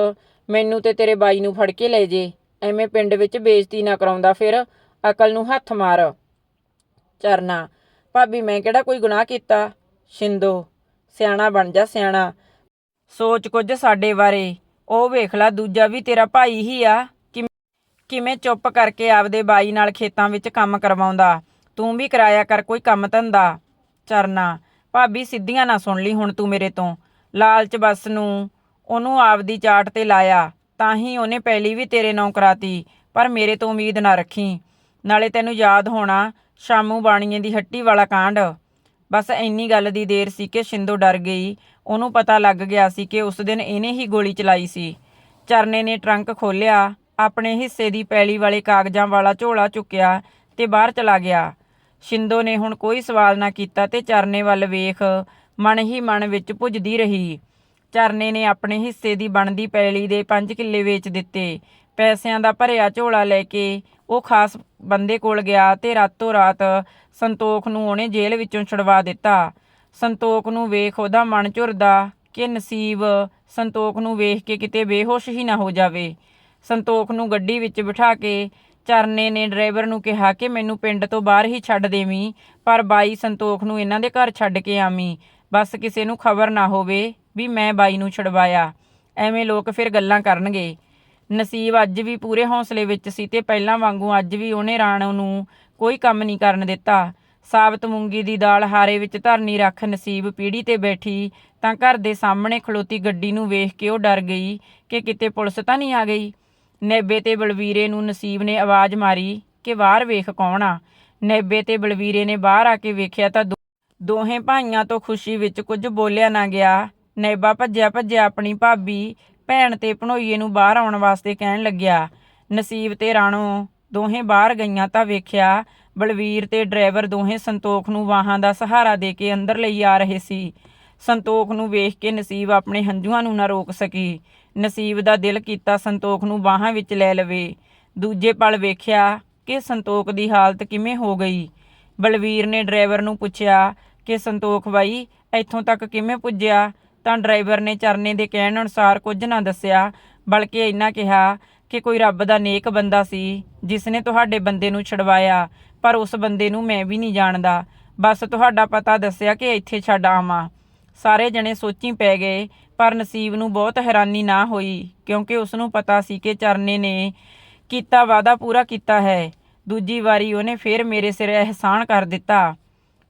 ਮੈਨੂੰ ਤੇ ਤੇਰੇ ਬਾਈ ਨੂੰ ਫੜ ਕੇ ਲੈ ਜੇ। ਐਵੇਂ ਪਿੰਡ ਵਿੱਚ ਬੇਇੱਜ਼ਤੀ ਨਾ ਕਰਾਉਂਦਾ ਫਿਰ, ਅਕਲ ਨੂੰ ਹੱਥ ਮਾਰ। ਚਰਨਾ। ਭਾਬੀ, ਮੈਂ ਕਿਹੜਾ ਕੋਈ ਗੁਨਾਹ ਕੀਤਾ? ਸ਼ਿੰਦੋ, ਸਿਆਣਾ ਬਣ ਜਾ ਸਿਆਣਾ। ਸੋਚ ਕੁਝ ਸਾਡੇ ਬਾਰੇ। ਉਹ ਵੇਖ ਲੈ, ਦੂਜਾ ਵੀ ਤੇਰਾ ਭਾਈ ਹੀ ਆ। ਕਿਵੇਂ- ਕਿਵੇਂ ਚੁੱਪ ਕਰਕੇ ਆਪਦੇ ਬਾਈ ਨਾਲ ਖੇਤਾਂ ਵਿੱਚ ਕੰਮ ਕਰਵਾਉਂਦਾ? ਤੂੰ ਵੀ ਕਰਾਇਆ ਕਰ ਕੋਈ ਕੰਮ ਧੰਦਾ। ਚਰਨਾ, ਭਾਬੀ, ਸਿੱਧੀਆਂ ਨਾ ਸੁਣ ਲਈ ਹੁਣ ਤੂੰ ਮੇਰੇ ਤੋਂ। ਲਾਲਚ ਬਸ ਨੂੰ, ਉਹਨੂੰ ਆਪਦੀ ਚਾਟ ਤੇ ਲਾਇਆ। ਤਾਂ ਹੀ ਉਹਨੇ ਪਹਿਲੀ ਵੀ ਤੇਰੇ ਨਾਂ ਕਰਾਤੀ, ਪਰ ਮੇਰੇ ਤੋਂ ਉਮੀਦ ਨਾ ਰੱਖੀ। ਨਾਲੇ ਤੈਨੂੰ ਯਾਦ ਹੋਣਾ, ਸ਼ਾਮੂ ਬਾਣੀਏ ਦੀ ਹੱਟੀ ਵਾਲਾ ਕਾਂਡ। ਬਸ ਇੰਨੀ ਗੱਲ ਦੀ ਦੇਰ ਸੀ ਕਿ ਸ਼ਿੰਦੋ ਡਰ ਗਈ। ਉਹਨੂੰ ਪਤਾ ਲੱਗ ਗਿਆ ਸੀ ਕਿ ਉਸ ਦਿਨ ਇਹਨੇ ਹੀ ਗੋਲੀ ਚਲਾਈ ਸੀ। ਚਰਨੇ ਨੇ ਟਰੰਕ ਖੋਲ੍ਹਿਆ, ਆਪਣੇ ਹਿੱਸੇ ਦੀ ਪੈਲੀ ਵਾਲੇ ਕਾਗਜ਼ਾਂ ਵਾਲਾ ਝੋਲਾ ਚੁੱਕਿਆ ਤੇ ਬਾਹਰ ਚਲਾ ਗਿਆ। ਸ਼ਿੰਦੋ ਨੇ ਹੁਣ ਕੋਈ ਸਵਾਲ ਨਾ ਕੀਤਾ ਤੇ ਚਰਨੇ ਵੱਲ ਵੇਖ, ਮਨ ਹੀ ਮਨ ਵਿੱਚ ਪੁੱਜਦੀ ਰਹੀ। ਚਰਨੇ ਨੇ ਆਪਣੇ ਹਿੱਸੇ ਦੀ ਬਣਦੀ ਪੈਲੀ ਦੇ 5 ਕਿੱਲੇ ਵੇਚ ਦਿੱਤੇ। ਪੈਸਿਆਂ ਦਾ ਭਰਿਆ ਝੋਲਾ ਲੈ ਕੇ ਉਹ ਖਾਸ ਬੰਦੇ ਕੋਲ ਗਿਆ ਤੇ ਰਾਤੋਂ ਰਾਤ ਸੰਤੋਖ ਨੂੰ ਉਹਨੇ ਜੇਲ੍ਹ ਵਿੱਚੋਂ ਛੁਡਵਾ ਦਿੱਤਾ। ਸੰਤੋਖ ਨੂੰ ਵੇਖ ਉਹਦਾ ਮਨ ਝੁਰਦਾ ਕਿ ਨਸੀਬ ਸੰਤੋਖ ਨੂੰ ਵੇਖ ਕੇ ਕਿਤੇ ਬੇਹੋਸ਼ ਹੀ ਨਾ ਹੋ ਜਾਵੇ। ਸੰਤੋਖ ਨੂੰ ਗੱਡੀ ਵਿੱਚ ਬਿਠਾ ਕੇ ਚਰਨੇ ਨੇ ਡਰਾਈਵਰ ਨੂੰ ਕਿਹਾ ਕਿ ਮੈਨੂੰ ਪਿੰਡ ਤੋਂ ਬਾਹਰ ਹੀ ਛੱਡ ਦੇਵੀਂ, ਪਰ ਬਾਈ ਸੰਤੋਖ ਨੂੰ ਇਹਨਾਂ ਦੇ ਘਰ ਛੱਡ ਕੇ ਆਵੀਂ। ਬਸ ਕਿਸੇ ਨੂੰ ਖਬਰ ਨਾ ਹੋਵੇ ਵੀ ਮੈਂ ਬਾਈ ਨੂੰ ਛਡਵਾਇਆ। ਐਵੇਂ ਲੋਕ ਫਿਰ ਗੱਲਾਂ ਕਰਨਗੇ। ਨਸੀਬ ਅੱਜ ਵੀ ਪੂਰੇ ਹੌਸਲੇ ਵਿੱਚ ਸੀ ਤੇ ਪਹਿਲਾਂ ਵਾਂਗੂ ਅੱਜ ਵੀ ਉਹਨੇ ਰਾਣੋ ਨੂੰ ਕੋਈ ਕੰਮ ਨਹੀਂ ਕਰਨ ਦਿੱਤਾ। ਸਾਬਤ ਮੂੰਗੀ ਦੀ ਦਾਲ ਹਾਰੇ ਵਿੱਚ ਧਰਨੀ ਰੱਖ ਨਸੀਬ ਪੀੜੀ ਤੇ ਬੈਠੀ, ਤਾਂ ਘਰ ਦੇ ਸਾਹਮਣੇ ਖਲੋਤੀ ਗੱਡੀ ਨੂੰ ਵੇਖ ਕੇ ਉਹ ਡਰ ਗਈ ਕਿ ਕਿਤੇ ਪੁਲਿਸ ਤਾਂ ਨਹੀਂ ਆ ਗਈ। ਨੇਬੇ ਤੇ ਬਲਵੀਰੇ ਨੂੰ ਨਸੀਬ ਨੇ ਆਵਾਜ਼ ਮਾਰੀ ਕਿ ਬਾਹਰ ਵੇਖ ਕੌਣ ਆ। ਨੇਬੇ ਤੇ ਬਲਵੀਰੇ ਨੇ ਬਾਹਰ ਆ ਕੇ ਵੇਖਿਆ ਤਾਂ ਦੋ- ਦੋਹੇ ਭਾਈਆਂ ਤੋਂ ਖੁਸ਼ੀ ਵਿੱਚ ਕੁਝ ਬੋਲਿਆ ਨਾ ਗਿਆ। ਨੇਬਾ ਭੱਜਿਆ ਭੱਜਿਆ ਆਪਣੀ ਭਾਬੀ ਭੈਣ ਤੇ ਭਣੋਈਏ ਨੂੰ ਬਾਹਰ ਆਉਣ ਵਾਸਤੇ ਕਹਿਣ ਲੱਗਿਆ। ਨਸੀਬ ਤੇ ਰਾਣੋ, ਦੋਹੇ ਬਾਹਰ ਗਈਆਂ ਤਾਂ ਵੇਖਿਆ ਬਲਵੀਰ ਤੇ ਡਰਾਈਵਰ ਦੋਹੇ ਸੰਤੋਖ ਨੂੰ ਵਾਹਾਂ ਦਾ ਸਹਾਰਾ ਦੇ ਕੇ ਅੰਦਰ ਲਈ ਆ ਰਹੇ ਸੀ। ਸੰਤੋਖ ਨੂੰ ਵੇਖ ਕੇ ਨਸੀਬ ਆਪਣੇ ਹੰਝੂਆਂ ਨੂੰ ਨਾ ਰੋਕ ਸਕੀ। ਨਸੀਬ ਦਾ ਦਿਲ ਕੀਤਾ ਸੰਤੋਖ ਨੂੰ ਬਾਹਾਂ ਵਿੱਚ ਲੈ ਲਵੇ। ਦੂਜੇ ਪਲ ਵੇਖਿਆ ਕਿ ਸੰਤੋਖ ਦੀ ਹਾਲਤ ਕਿਵੇਂ ਹੋ ਗਈ। ਬਲਵੀਰ ਨੇ ਡਰਾਈਵਰ ਨੂੰ ਪੁੱਛਿਆ ਕਿ ਸੰਤੋਖ ਬਾਈ, ਇੱਥੋਂ ਤੱਕ ਕਿਵੇਂ ਪੁੱਜਿਆ? ਤਾਂ ਡਰਾਈਵਰ ਨੇ ਚਰਨੇ ਦੇ ਕਹਿਣ ਅਨੁਸਾਰ ਕੁਝ ਨਾ ਦੱਸਿਆ, ਬਲਕਿ ਇੰਨਾ ਕਿਹਾ ਕਿ ਕੋਈ ਰੱਬ ਦਾ ਨੇਕ ਬੰਦਾ ਸੀ ਜਿਸ ਨੇ ਤੁਹਾਡੇ ਬੰਦੇ ਨੂੰ ਛਡਵਾਇਆ, ਪਰ ਉਸ ਬੰਦੇ ਨੂੰ ਮੈਂ ਵੀ ਨਹੀਂ ਜਾਣਦਾ। ਬਸ ਤੁਹਾਡਾ ਪਤਾ ਦੱਸਿਆ ਕਿ ਇੱਥੇ ਛੱਡ ਆਵਾਂ। ਸਾਰੇ ਜਣੇ ਸੋਚੀ ਪੈ ਗਏ, ਪਰ ਨਸੀਬ ਨੂੰ ਬਹੁਤ ਹੈਰਾਨੀ ਨਾ ਹੋਈ, ਕਿਉਂਕਿ ਉਸ ਨੂੰ ਪਤਾ ਸੀ ਕਿ ਚਰਨੇ ਨੇ ਕੀਤਾ ਵਾਦਾ ਪੂਰਾ ਕੀਤਾ ਹੈ। ਦੂਜੀ ਵਾਰੀ ਉਹਨੇ ਫੇਰ ਮੇਰੇ ਸਿਰ ਅਹਿਸਾਨ ਕਰ ਦਿੱਤਾ।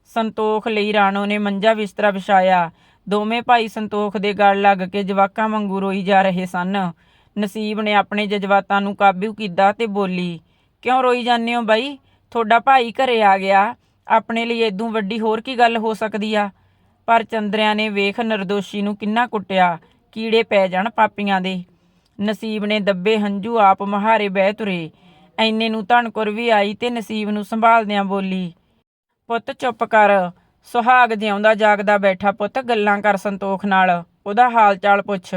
ਸੰਤੋਖ ਲਈ ਰਾਣੋ ਨੇ ਮੰਜਾ ਬਿਸਤਰਾ ਵਿਛਾਇਆ ਦੋਵੇਂ ਭਾਈ ਸੰਤੋਖ ਦੇ ਗਲ ਲੱਗ ਕੇ ਜਵਾਕਾਂ ਵਾਂਗੂ ਰੋਈ ਜਾ ਰਹੇ ਸਨ। ਨਸੀਬ ਨੇ ਆਪਣੇ ਜਜ਼ਬਾਤਾਂ ਨੂੰ ਕਾਬੂ ਕੀਤਾ ਤੇ ਬੋਲੀ, ਕਿਉਂ ਰੋਈ ਜਾਂਦੇ ਹੋ ਬਾਈ? ਤੁਹਾਡਾ ਭਾਈ ਘਰੇ ਆ ਗਿਆ। ਆਪਣੇ ਲਈ ਏਦੂ ਵੱਡੀ ਹੋਰ ਕੀ ਗੱਲ ਹੋ ਸਕਦੀ ਆ? ਪਰ ਚੰਦਰਿਆਂ ਨੇ ਵੇਖ ਨਿਰਦੋਸ਼ੀ ਨੂੰ ਕਿੰਨਾ ਕੁੱਟਿਆ। ਕੀੜੇ ਪੈ ਜਾਣ ਪਾਪੀਆਂ ਦੇ। ਨਸੀਬ ਨੇ ਦੱਬੇ ਹੰਝੂ ਆਪ ਮਹਾਰੇ ਬਹਿ ਤੁਰੇ। ਐਨੇ ਨੂੰ ਧਨਕੁਰ ਵੀ ਆਈ ਤੇ ਨਸੀਬ ਨੂੰ ਸੰਭਾਲਦਿਆਂ ਬੋਲੀ, ਪੁੱਤ ਚੁੱਪ ਕਰ। ਸੁਹਾਗ ਜਿਉਂਦਾ ਜਾਗਦਾ ਬੈਠਾ ਪੁੱਤ ਗੱਲਾਂ ਕਰ ਸੰਤੋਖ ਨਾਲ, ਉਹਦਾ ਹਾਲ ਚਾਲ ਪੁੱਛ।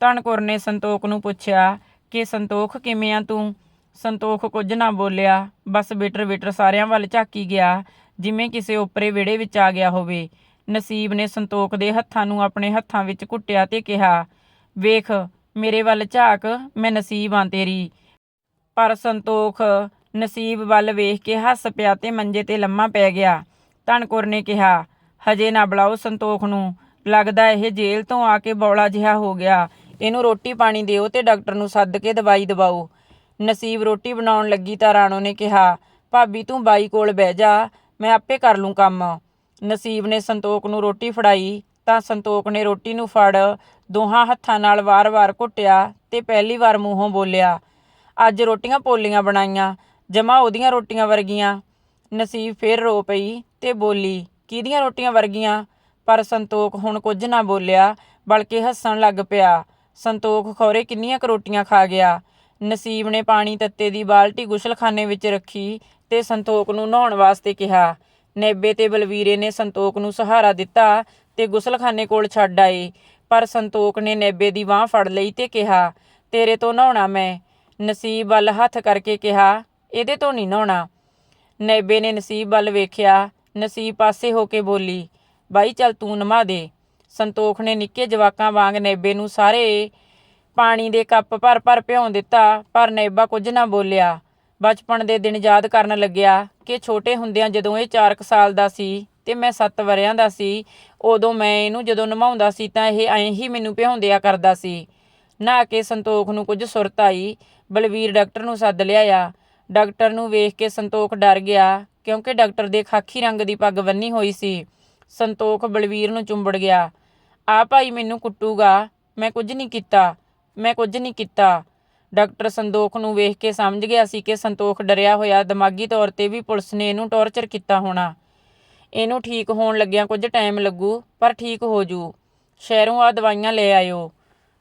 ਧਨਕੁਰ ਨੇ ਸੰਤੋਖ ਨੂੰ ਪੁੱਛਿਆ ਕਿ ਸੰਤੋਖ ਕਿਵੇਂ ਆ ਤੂੰ? ਸੰਤੋਖ ਕੁਝ ਨਾ ਬੋਲਿਆ, ਬਸ ਬਿਟਰ ਬਿਟਰ ਸਾਰਿਆਂ ਵੱਲ ਝਾਕੀ ਗਿਆ, ਜਿਵੇਂ ਕਿਸੇ ਓਪਰੇ ਵਿੜੇ ਵਿੱਚ ਆ ਗਿਆ ਹੋਵੇ। ਨਸੀਬ ਨੇ ਸੰਤੋਖ ਦੇ ਹੱਥਾਂ ਨੂੰ ਆਪਣੇ ਹੱਥਾਂ ਵਿੱਚ ਘੁੱਟਿਆ ਤੇ ਕਿਹਾ, ਵੇਖ, ਮੇਰੇ ਵੱਲ ਝਾਕ, ਮੈਂ ਨਸੀਬ ਆਂ ਤੇਰੀ। ਪਰ ਸੰਤੋਖ ਨਸੀਬ ਵੱਲ ਵੇਖ ਕੇ ਹੱਸ ਪਿਆ ਤੇ ਮੰਜੇ ਤੇ ਲੰਮਾ ਪੈ ਗਿਆ। ਧਨਕੁਰ ਨੇ ਕਿਹਾ, ਹਜੇ ਨਾ ਬੁਲਾਓ ਸੰਤੋਖ ਨੂੰ। ਲੱਗਦਾ ਇਹ ਜੇਲ੍ਹ ਤੋਂ ਆ ਕੇ ਬੌਲਾ ਜਿਹਾ ਹੋ ਗਿਆ। ਇਹਨੂੰ ਰੋਟੀ ਪਾਣੀ ਦਿਓ ਤੇ ਡਾਕਟਰ ਨੂੰ ਸੱਦ ਕੇ ਦਵਾਈ ਦਵਾਓ। ਨਸੀਬ ਰੋਟੀ ਬਣਾਉਣ ਲੱਗੀ ਤਾਂ ਰਾਣੋ ਨੇ ਕਿਹਾ, ਭਾਬੀ ਤੂੰ ਬਾਈ ਕੋਲ ਬਹਿ ਜਾ, ਮੈਂ ਆਪੇ ਕਰ ਲੂੰ ਕੰਮ। ਨਸੀਬ ਨੇ ਸੰਤੋਖ ਨੂੰ ਰੋਟੀ ਫੜਾਈ, ਤਾਂ ਸੰਤੋਖ ਨੇ ਰੋਟੀ ਨੂੰ ਫੜ, ਦੋਹਾਂ ਹੱਥਾਂ ਨਾਲ ਵਾਰ-ਵਾਰ ਘੁੱਟਿਆ ਤੇ ਪਹਿਲੀ ਵਾਰ ਮੂੰਹੋਂ ਬੋਲਿਆ, ਅੱਜ ਰੋਟੀਆਂ ਪੋਲੀਆਂ ਬਣਾਈਆਂ, ਜਮਾ ਉਹਦੀਆਂ ਰੋਟੀਆਂ ਵਰਗੀਆਂ। ਨਸੀਬ ਫੇਰ ਰੋ ਪਈ ਤੇ ਬੋਲੀ ਕਿਹਦੀਆਂ ਰੋਟੀਆਂ ਵਰਗੀਆਂ? ਪਰ ਸੰਤੋਖ ਹੁਣ ਕੁਝ ਨਾ ਬੋਲਿਆ, ਬਲਕਿ ਹੱਸਣ ਲੱਗ ਪਿਆ। ਸੰਤੋਖ ਖੌਰੇ ਕਿੰਨੀਆਂ ਕੁ ਰੋਟੀਆਂ ਖਾ ਗਿਆ। ਨਸੀਬ ਨੇ ਪਾਣੀ ਤੱਤੇ ਦੀ ਬਾਲਟੀ ਗੁਸਲਖਾਨੇ ਵਿੱਚ ਰੱਖੀ ਤੇ ਸੰਤੋਖ ਨੂੰ ਨਹਾਉਣ ਵਾਸਤੇ ਕਿਹਾ। ਨੇਬੇ ਤੇ ਬਲਵੀਰੇ ਨੇ ਸੰਤੋਖ ਨੂੰ ਸਹਾਰਾ ਦਿੱਤਾ ਤੇ ਗੁਸਲਖਾਨੇ ਕੋਲ ਛੱਡ ਆਏ। ਪਰ ਸੰਤੋਖ ਨੇ ਨੇਬੇ ਦੀ ਬਾਹ ਫੜ ਲਈ ਤੇ ਕਿਹਾ, ਤੇਰੇ ਤੋਂ ਨਹਾਉਣਾ ਮੈਂ। ਨਸੀਬ ਵੱਲ ਹੱਥ ਕਰਕੇ ਕਿਹਾ, ਇਹਦੇ ਤੋਂ ਨਹੀਂ ਨਹਾਉਣਾ। ਨੈਬੇ ਨੇ ਨਸੀਬ ਵੱਲ ਵੇਖਿਆ, ਨਸੀਬ ਪਾਸੇ ਹੋ ਕੇ ਬੋਲੀ, ਬਾਈ ਚੱਲ ਤੂੰ ਨਮਾ ਦੇ। ਸੰਤੋਖ ਨੇ ਨਿੱਕੇ ਜਵਾਕਾਂ ਵਾਂਗ ਨੈਬੇ ਨੂੰ ਸਾਰੇ ਪਾਣੀ ਦੇ ਕੱਪ ਭਰ ਭਰ ਭਿਉਂ ਦਿੱਤਾ, ਪਰ ਨੈਬਾ ਕੁਝ ਨਾ ਬੋਲਿਆ। ਬਚਪਨ ਦੇ ਦਿਨ ਯਾਦ ਕਰਨ ਲੱਗਿਆ ਕਿ ਛੋਟੇ ਹੁੰਦਿਆਂ ਜਦੋਂ ਇਹ 4 ਸਾਲ ਦਾ ਸੀ ਤੇ ਮੈਂ 7 ਵਰਿਆਂ ਦਾ ਸੀ, ਉਦੋਂ ਮੈਂ ਇਹਨੂੰ ਜਦੋਂ ਨਮਾਉਂਦਾ ਸੀ ਤਾਂ ਇਹ ਐਂ ਹੀ ਮੈਨੂੰ ਭਿਉਂਦਿਆ ਕਰਦਾ ਸੀ। ਨਹਾ ਕੇ ਸੰਤੋਖ ਨੂੰ ਕੁਝ ਸੁਰਤ ਆਈ, ਬਲਵੀਰ ਡਾਕਟਰ ਨੂੰ ਸੱਦ ਲਿਆਇਆ। ਡਾਕਟਰ ਨੂੰ ਵੇਖ ਕੇ ਸੰਤੋਖ ਡਰ ਗਿਆ, ਕਿਉਂਕਿ ਡਾਕਟਰ ਦੇ ਖਾਕੀ ਰੰਗ ਦੀ ਪੱਗ ਬੰਨੀ ਹੋਈ ਸੀ। ਸੰਤੋਖ ਬਲਵੀਰ ਨੂੰ ਚੁੰਬੜ ਗਿਆ। ਆ ਭਾਈ ਮੈਨੂੰ ਕੁੱਟੂਗਾ। ਮੈਂ ਕੁਝ ਨਹੀਂ ਕੀਤਾ। ਮੈਂ ਕੁਝ ਨਹੀਂ ਕੀਤਾ। ਡਾਕਟਰ ਸੰਤੋਖ ਨੂੰ ਵੇਖ ਕੇ ਸਮਝ ਗਿਆ ਸੀ ਕਿ ਸੰਤੋਖ ਡਰਿਆ ਹੋਇਆ ਦਿਮਾਗੀ ਤੌਰ ਤੇ ਵੀ ਪੁਲਿਸ ਨੇ ਇਹਨੂੰ ਟੌਰਚਰ ਕੀਤਾ ਹੋਣਾ। ਇਹਨੂੰ ਠੀਕ ਹੋਣ ਲੱਗਿਆਂ ਕੁਝ ਟਾਈਮ ਲੱਗੂ, ਪਰ ਠੀਕ ਹੋ ਜੂ। ਸ਼ਹਿਰੋਂ ਆ ਦਵਾਈਆਂ ਲੈ ਆਇਓ।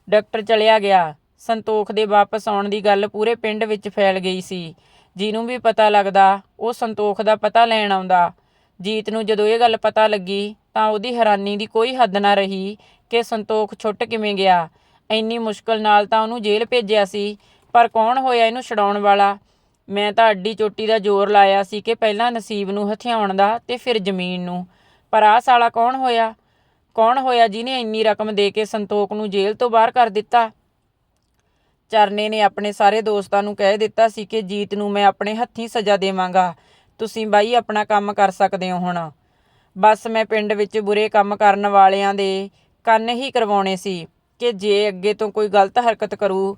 ਡਾਕਟਰ ਚਲਿਆ ਗਿਆ। ਸੰਤੋਖ ਦੇ ਵਾਪਸ ਆਉਣ ਦੀ ਗੱਲ ਪੂਰੇ ਪਿੰਡ ਵਿੱਚ ਫੈਲ ਗਈ ਸੀ। ਜਿਹਨੂੰ ਵੀ ਪਤਾ ਲੱਗਦਾ, ਉਹ ਸੰਤੋਖ ਦਾ ਪਤਾ ਲੈਣ ਆਉਂਦਾ। ਜੀਤ ਨੂੰ ਜਦੋਂ ਇਹ ਗੱਲ ਪਤਾ ਲੱਗੀ, ਤਾਂ ਉਹਦੀ ਹੈਰਾਨੀ ਦੀ ਕੋਈ ਹੱਦ ਨਾ ਰਹੀ ਕਿ ਸੰਤੋਖ ਛੁੱਟ ਕਿਵੇਂ ਗਿਆ। ਇੰਨੀ ਮੁਸ਼ਕਲ ਨਾਲ ਤਾਂ ਉਹਨੂੰ ਜੇਲ੍ਹ ਭੇਜਿਆ ਸੀ, ਪਰ ਕੌਣ ਹੋਇਆ ਇਹਨੂੰ ਛਡਾਉਣ ਵਾਲਾ? ਮੈਂ ਤਾਂ ਅੱਡੀ ਚੋਟੀ ਦਾ ਜ਼ੋਰ ਲਾਇਆ ਸੀ ਕਿ ਪਹਿਲਾਂ ਨਸੀਬ ਨੂੰ ਹਥਿਆਉਣ ਦਾ ਤੇ ਫਿਰ ਜ਼ਮੀਨ ਨੂੰ। ਪਰ ਆਹ ਸਾਲਾ ਕੌਣ ਹੋਇਆ? ਕੌਣ ਹੋਇਆ ਜਿਹਨੇ ਇੰਨੀ ਰਕਮ ਦੇ ਕੇ ਸੰਤੋਖ ਨੂੰ ਜੇਲ੍ਹ ਤੋਂ ਬਾਹਰ ਕਰ ਦਿੱਤਾ? ਚਰਨੇ ਨੇ ਆਪਣੇ ਸਾਰੇ ਦੋਸਤਾਂ ਨੂੰ ਕਹਿ ਦਿੱਤਾ ਸੀ ਕਿ ਜੀਤ ਨੂੰ ਮੈਂ ਆਪਣੇ ਹੱਥੀਂ ਸਜ਼ਾ ਦੇਵਾਂਗਾ। ਤੁਸੀਂ ਬਾਈ ਆਪਣਾ ਕੰਮ ਕਰ ਸਕਦੇ ਹੋ ਹੁਣ। ਬਸ ਮੈਂ ਪਿੰਡ ਵਿੱਚ ਬੁਰੇ ਕੰਮ ਕਰਨ ਵਾਲਿਆਂ ਦੇ ਕੰਨ ਹੀ ਕਰਵਾਉਣੇ ਸੀ ਕਿ ਜੇ ਅੱਗੇ ਤੋਂ ਕੋਈ ਗਲਤ ਹਰਕਤ ਕਰੂ,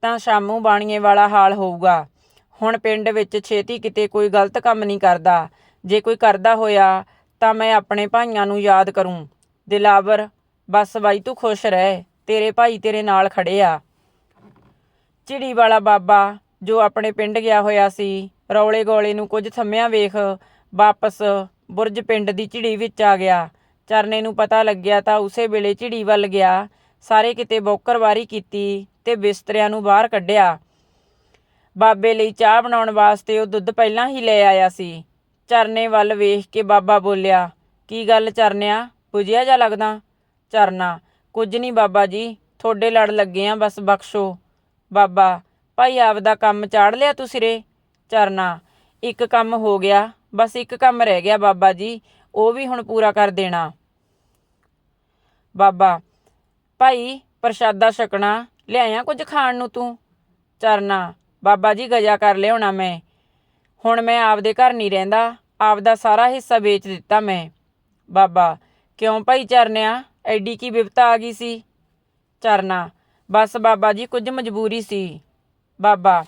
ਤਾਂ ਸ਼ਾਮੂ ਬਾਣੀਏ ਵਾਲਾ ਹਾਲ ਹੋਊਗਾ। ਹੁਣ ਪਿੰਡ ਵਿੱਚ ਛੇਤੀ ਕਿਤੇ ਕੋਈ ਗਲਤ ਕੰਮ ਨਹੀਂ ਕਰਦਾ। ਜੇ ਕੋਈ ਕਰਦਾ ਹੋਇਆ, ਤਾਂ ਮੈਂ ਆਪਣੇ ਭਾਈਆਂ ਨੂੰ ਯਾਦ ਕਰੂੰ। ਦਿਲਾਵਰ, ਬਸ ਬਾਈ ਤੂੰ ਖੁਸ਼ ਰਹਿ। ਤੇਰੇ ਭਾਈ ਤੇਰੇ ਨਾਲ ਖੜੇ ਆ। ਝਿੜੀ ਵਾਲਾ ਬਾਬਾ ਜੋ ਆਪਣੇ ਪਿੰਡ ਗਿਆ ਹੋਇਆ ਸੀ, ਰੌਲੇ ਗੋਲੇ ਨੂੰ ਕੁਝ ਥੰਮਿਆ ਵੇਖ, ਵਾਪਸ ਬੁਰਜ ਪਿੰਡ ਦੀ ਝਿੜੀ ਵਿੱਚ ਆ ਗਿਆ। ਚਰਨੇ ਨੂੰ ਪਤਾ ਲੱਗਿਆ ਤਾਂ ਉਸੇ ਵੇਲੇ ਝਿੜੀ ਵੱਲ ਗਿਆ। ਸਾਰੇ ਕਿਤੇ ਬੌਕਰਵਾਰੀ ਕੀਤੀ ਤੇ ਬਿਸਤਰਿਆਂ ਨੂੰ ਬਾਹਰ ਕੱਢਿਆ। ਬਾਬੇ ਲਈ ਚਾਹ ਬਣਾਉਣ ਵਾਸਤੇ ਉਹ ਦੁੱਧ ਪਹਿਲਾਂ ਹੀ ਲੈ ਆਇਆ ਸੀ। ਚਰਨੇ ਵੱਲ ਵੇਖ ਕੇ ਬਾਬਾ ਬੋਲਿਆ, ਕੀ ਗੱਲ ਚਰਨਿਆ? ਪੁੱਜਿਆ ਜਾ ਲੱਗਦਾ? ਚਰਨਾ, ਕੁਝ ਨਹੀਂ ਬਾਬਾ ਜੀ, ਤੁਹਾਡੇ ਲੜ ਲੱਗੇ ਆ, ਬਸ ਬਖਸ਼ੋ। ਬਾਬਾ, ਭਾਈ ਆਪਦਾ ਕੰਮ ਚਾੜ ਲਿਆ ਤੂੰ ਸਿਰੇ। ਚਰਨਾ, ਇੱਕ ਕੰਮ ਹੋ ਗਿਆ, ਬਸ ਇੱਕ ਕੰਮ ਰਹਿ ਗਿਆ ਬਾਬਾ ਜੀ, ਉਹ ਵੀ ਹੁਣ ਪੂਰਾ ਕਰ ਦੇਣਾ। ਬਾਬਾ, ਭਾਈ ਪ੍ਰਸ਼ਾਦਾ ਛਕਣਾ, ਲਿਆਇਆ ਕੁਝ ਖਾਣ ਨੂੰ ਤੂੰ? ਚਰਨਾ, ਬਾਬਾ ਜੀ ਗਜਾ ਕਰ ਲਿਆਉਣਾ ਮੈਂ। ਹੁਣ ਮੈਂ ਆਪਦੇ ਘਰ ਨਹੀਂ ਰਹਿੰਦਾ, ਆਪਦਾ ਸਾਰਾ ਹਿੱਸਾ ਵੇਚ ਦਿੱਤਾ ਮੈਂ। ਬਾਬਾ, ਕਿਉਂ ਭਾਈ ਚਰਨਿਆ, ਐਡੀ ਕੀ ਵਿਪਤਾ ਆ ਗਈ ਸੀ? ਚਰਨਾ ਬਸ ਬਾਬਾ ਜੀ, ਕੁਝ ਮਜਬੂਰੀ ਸੀ। ਬਾਬਾ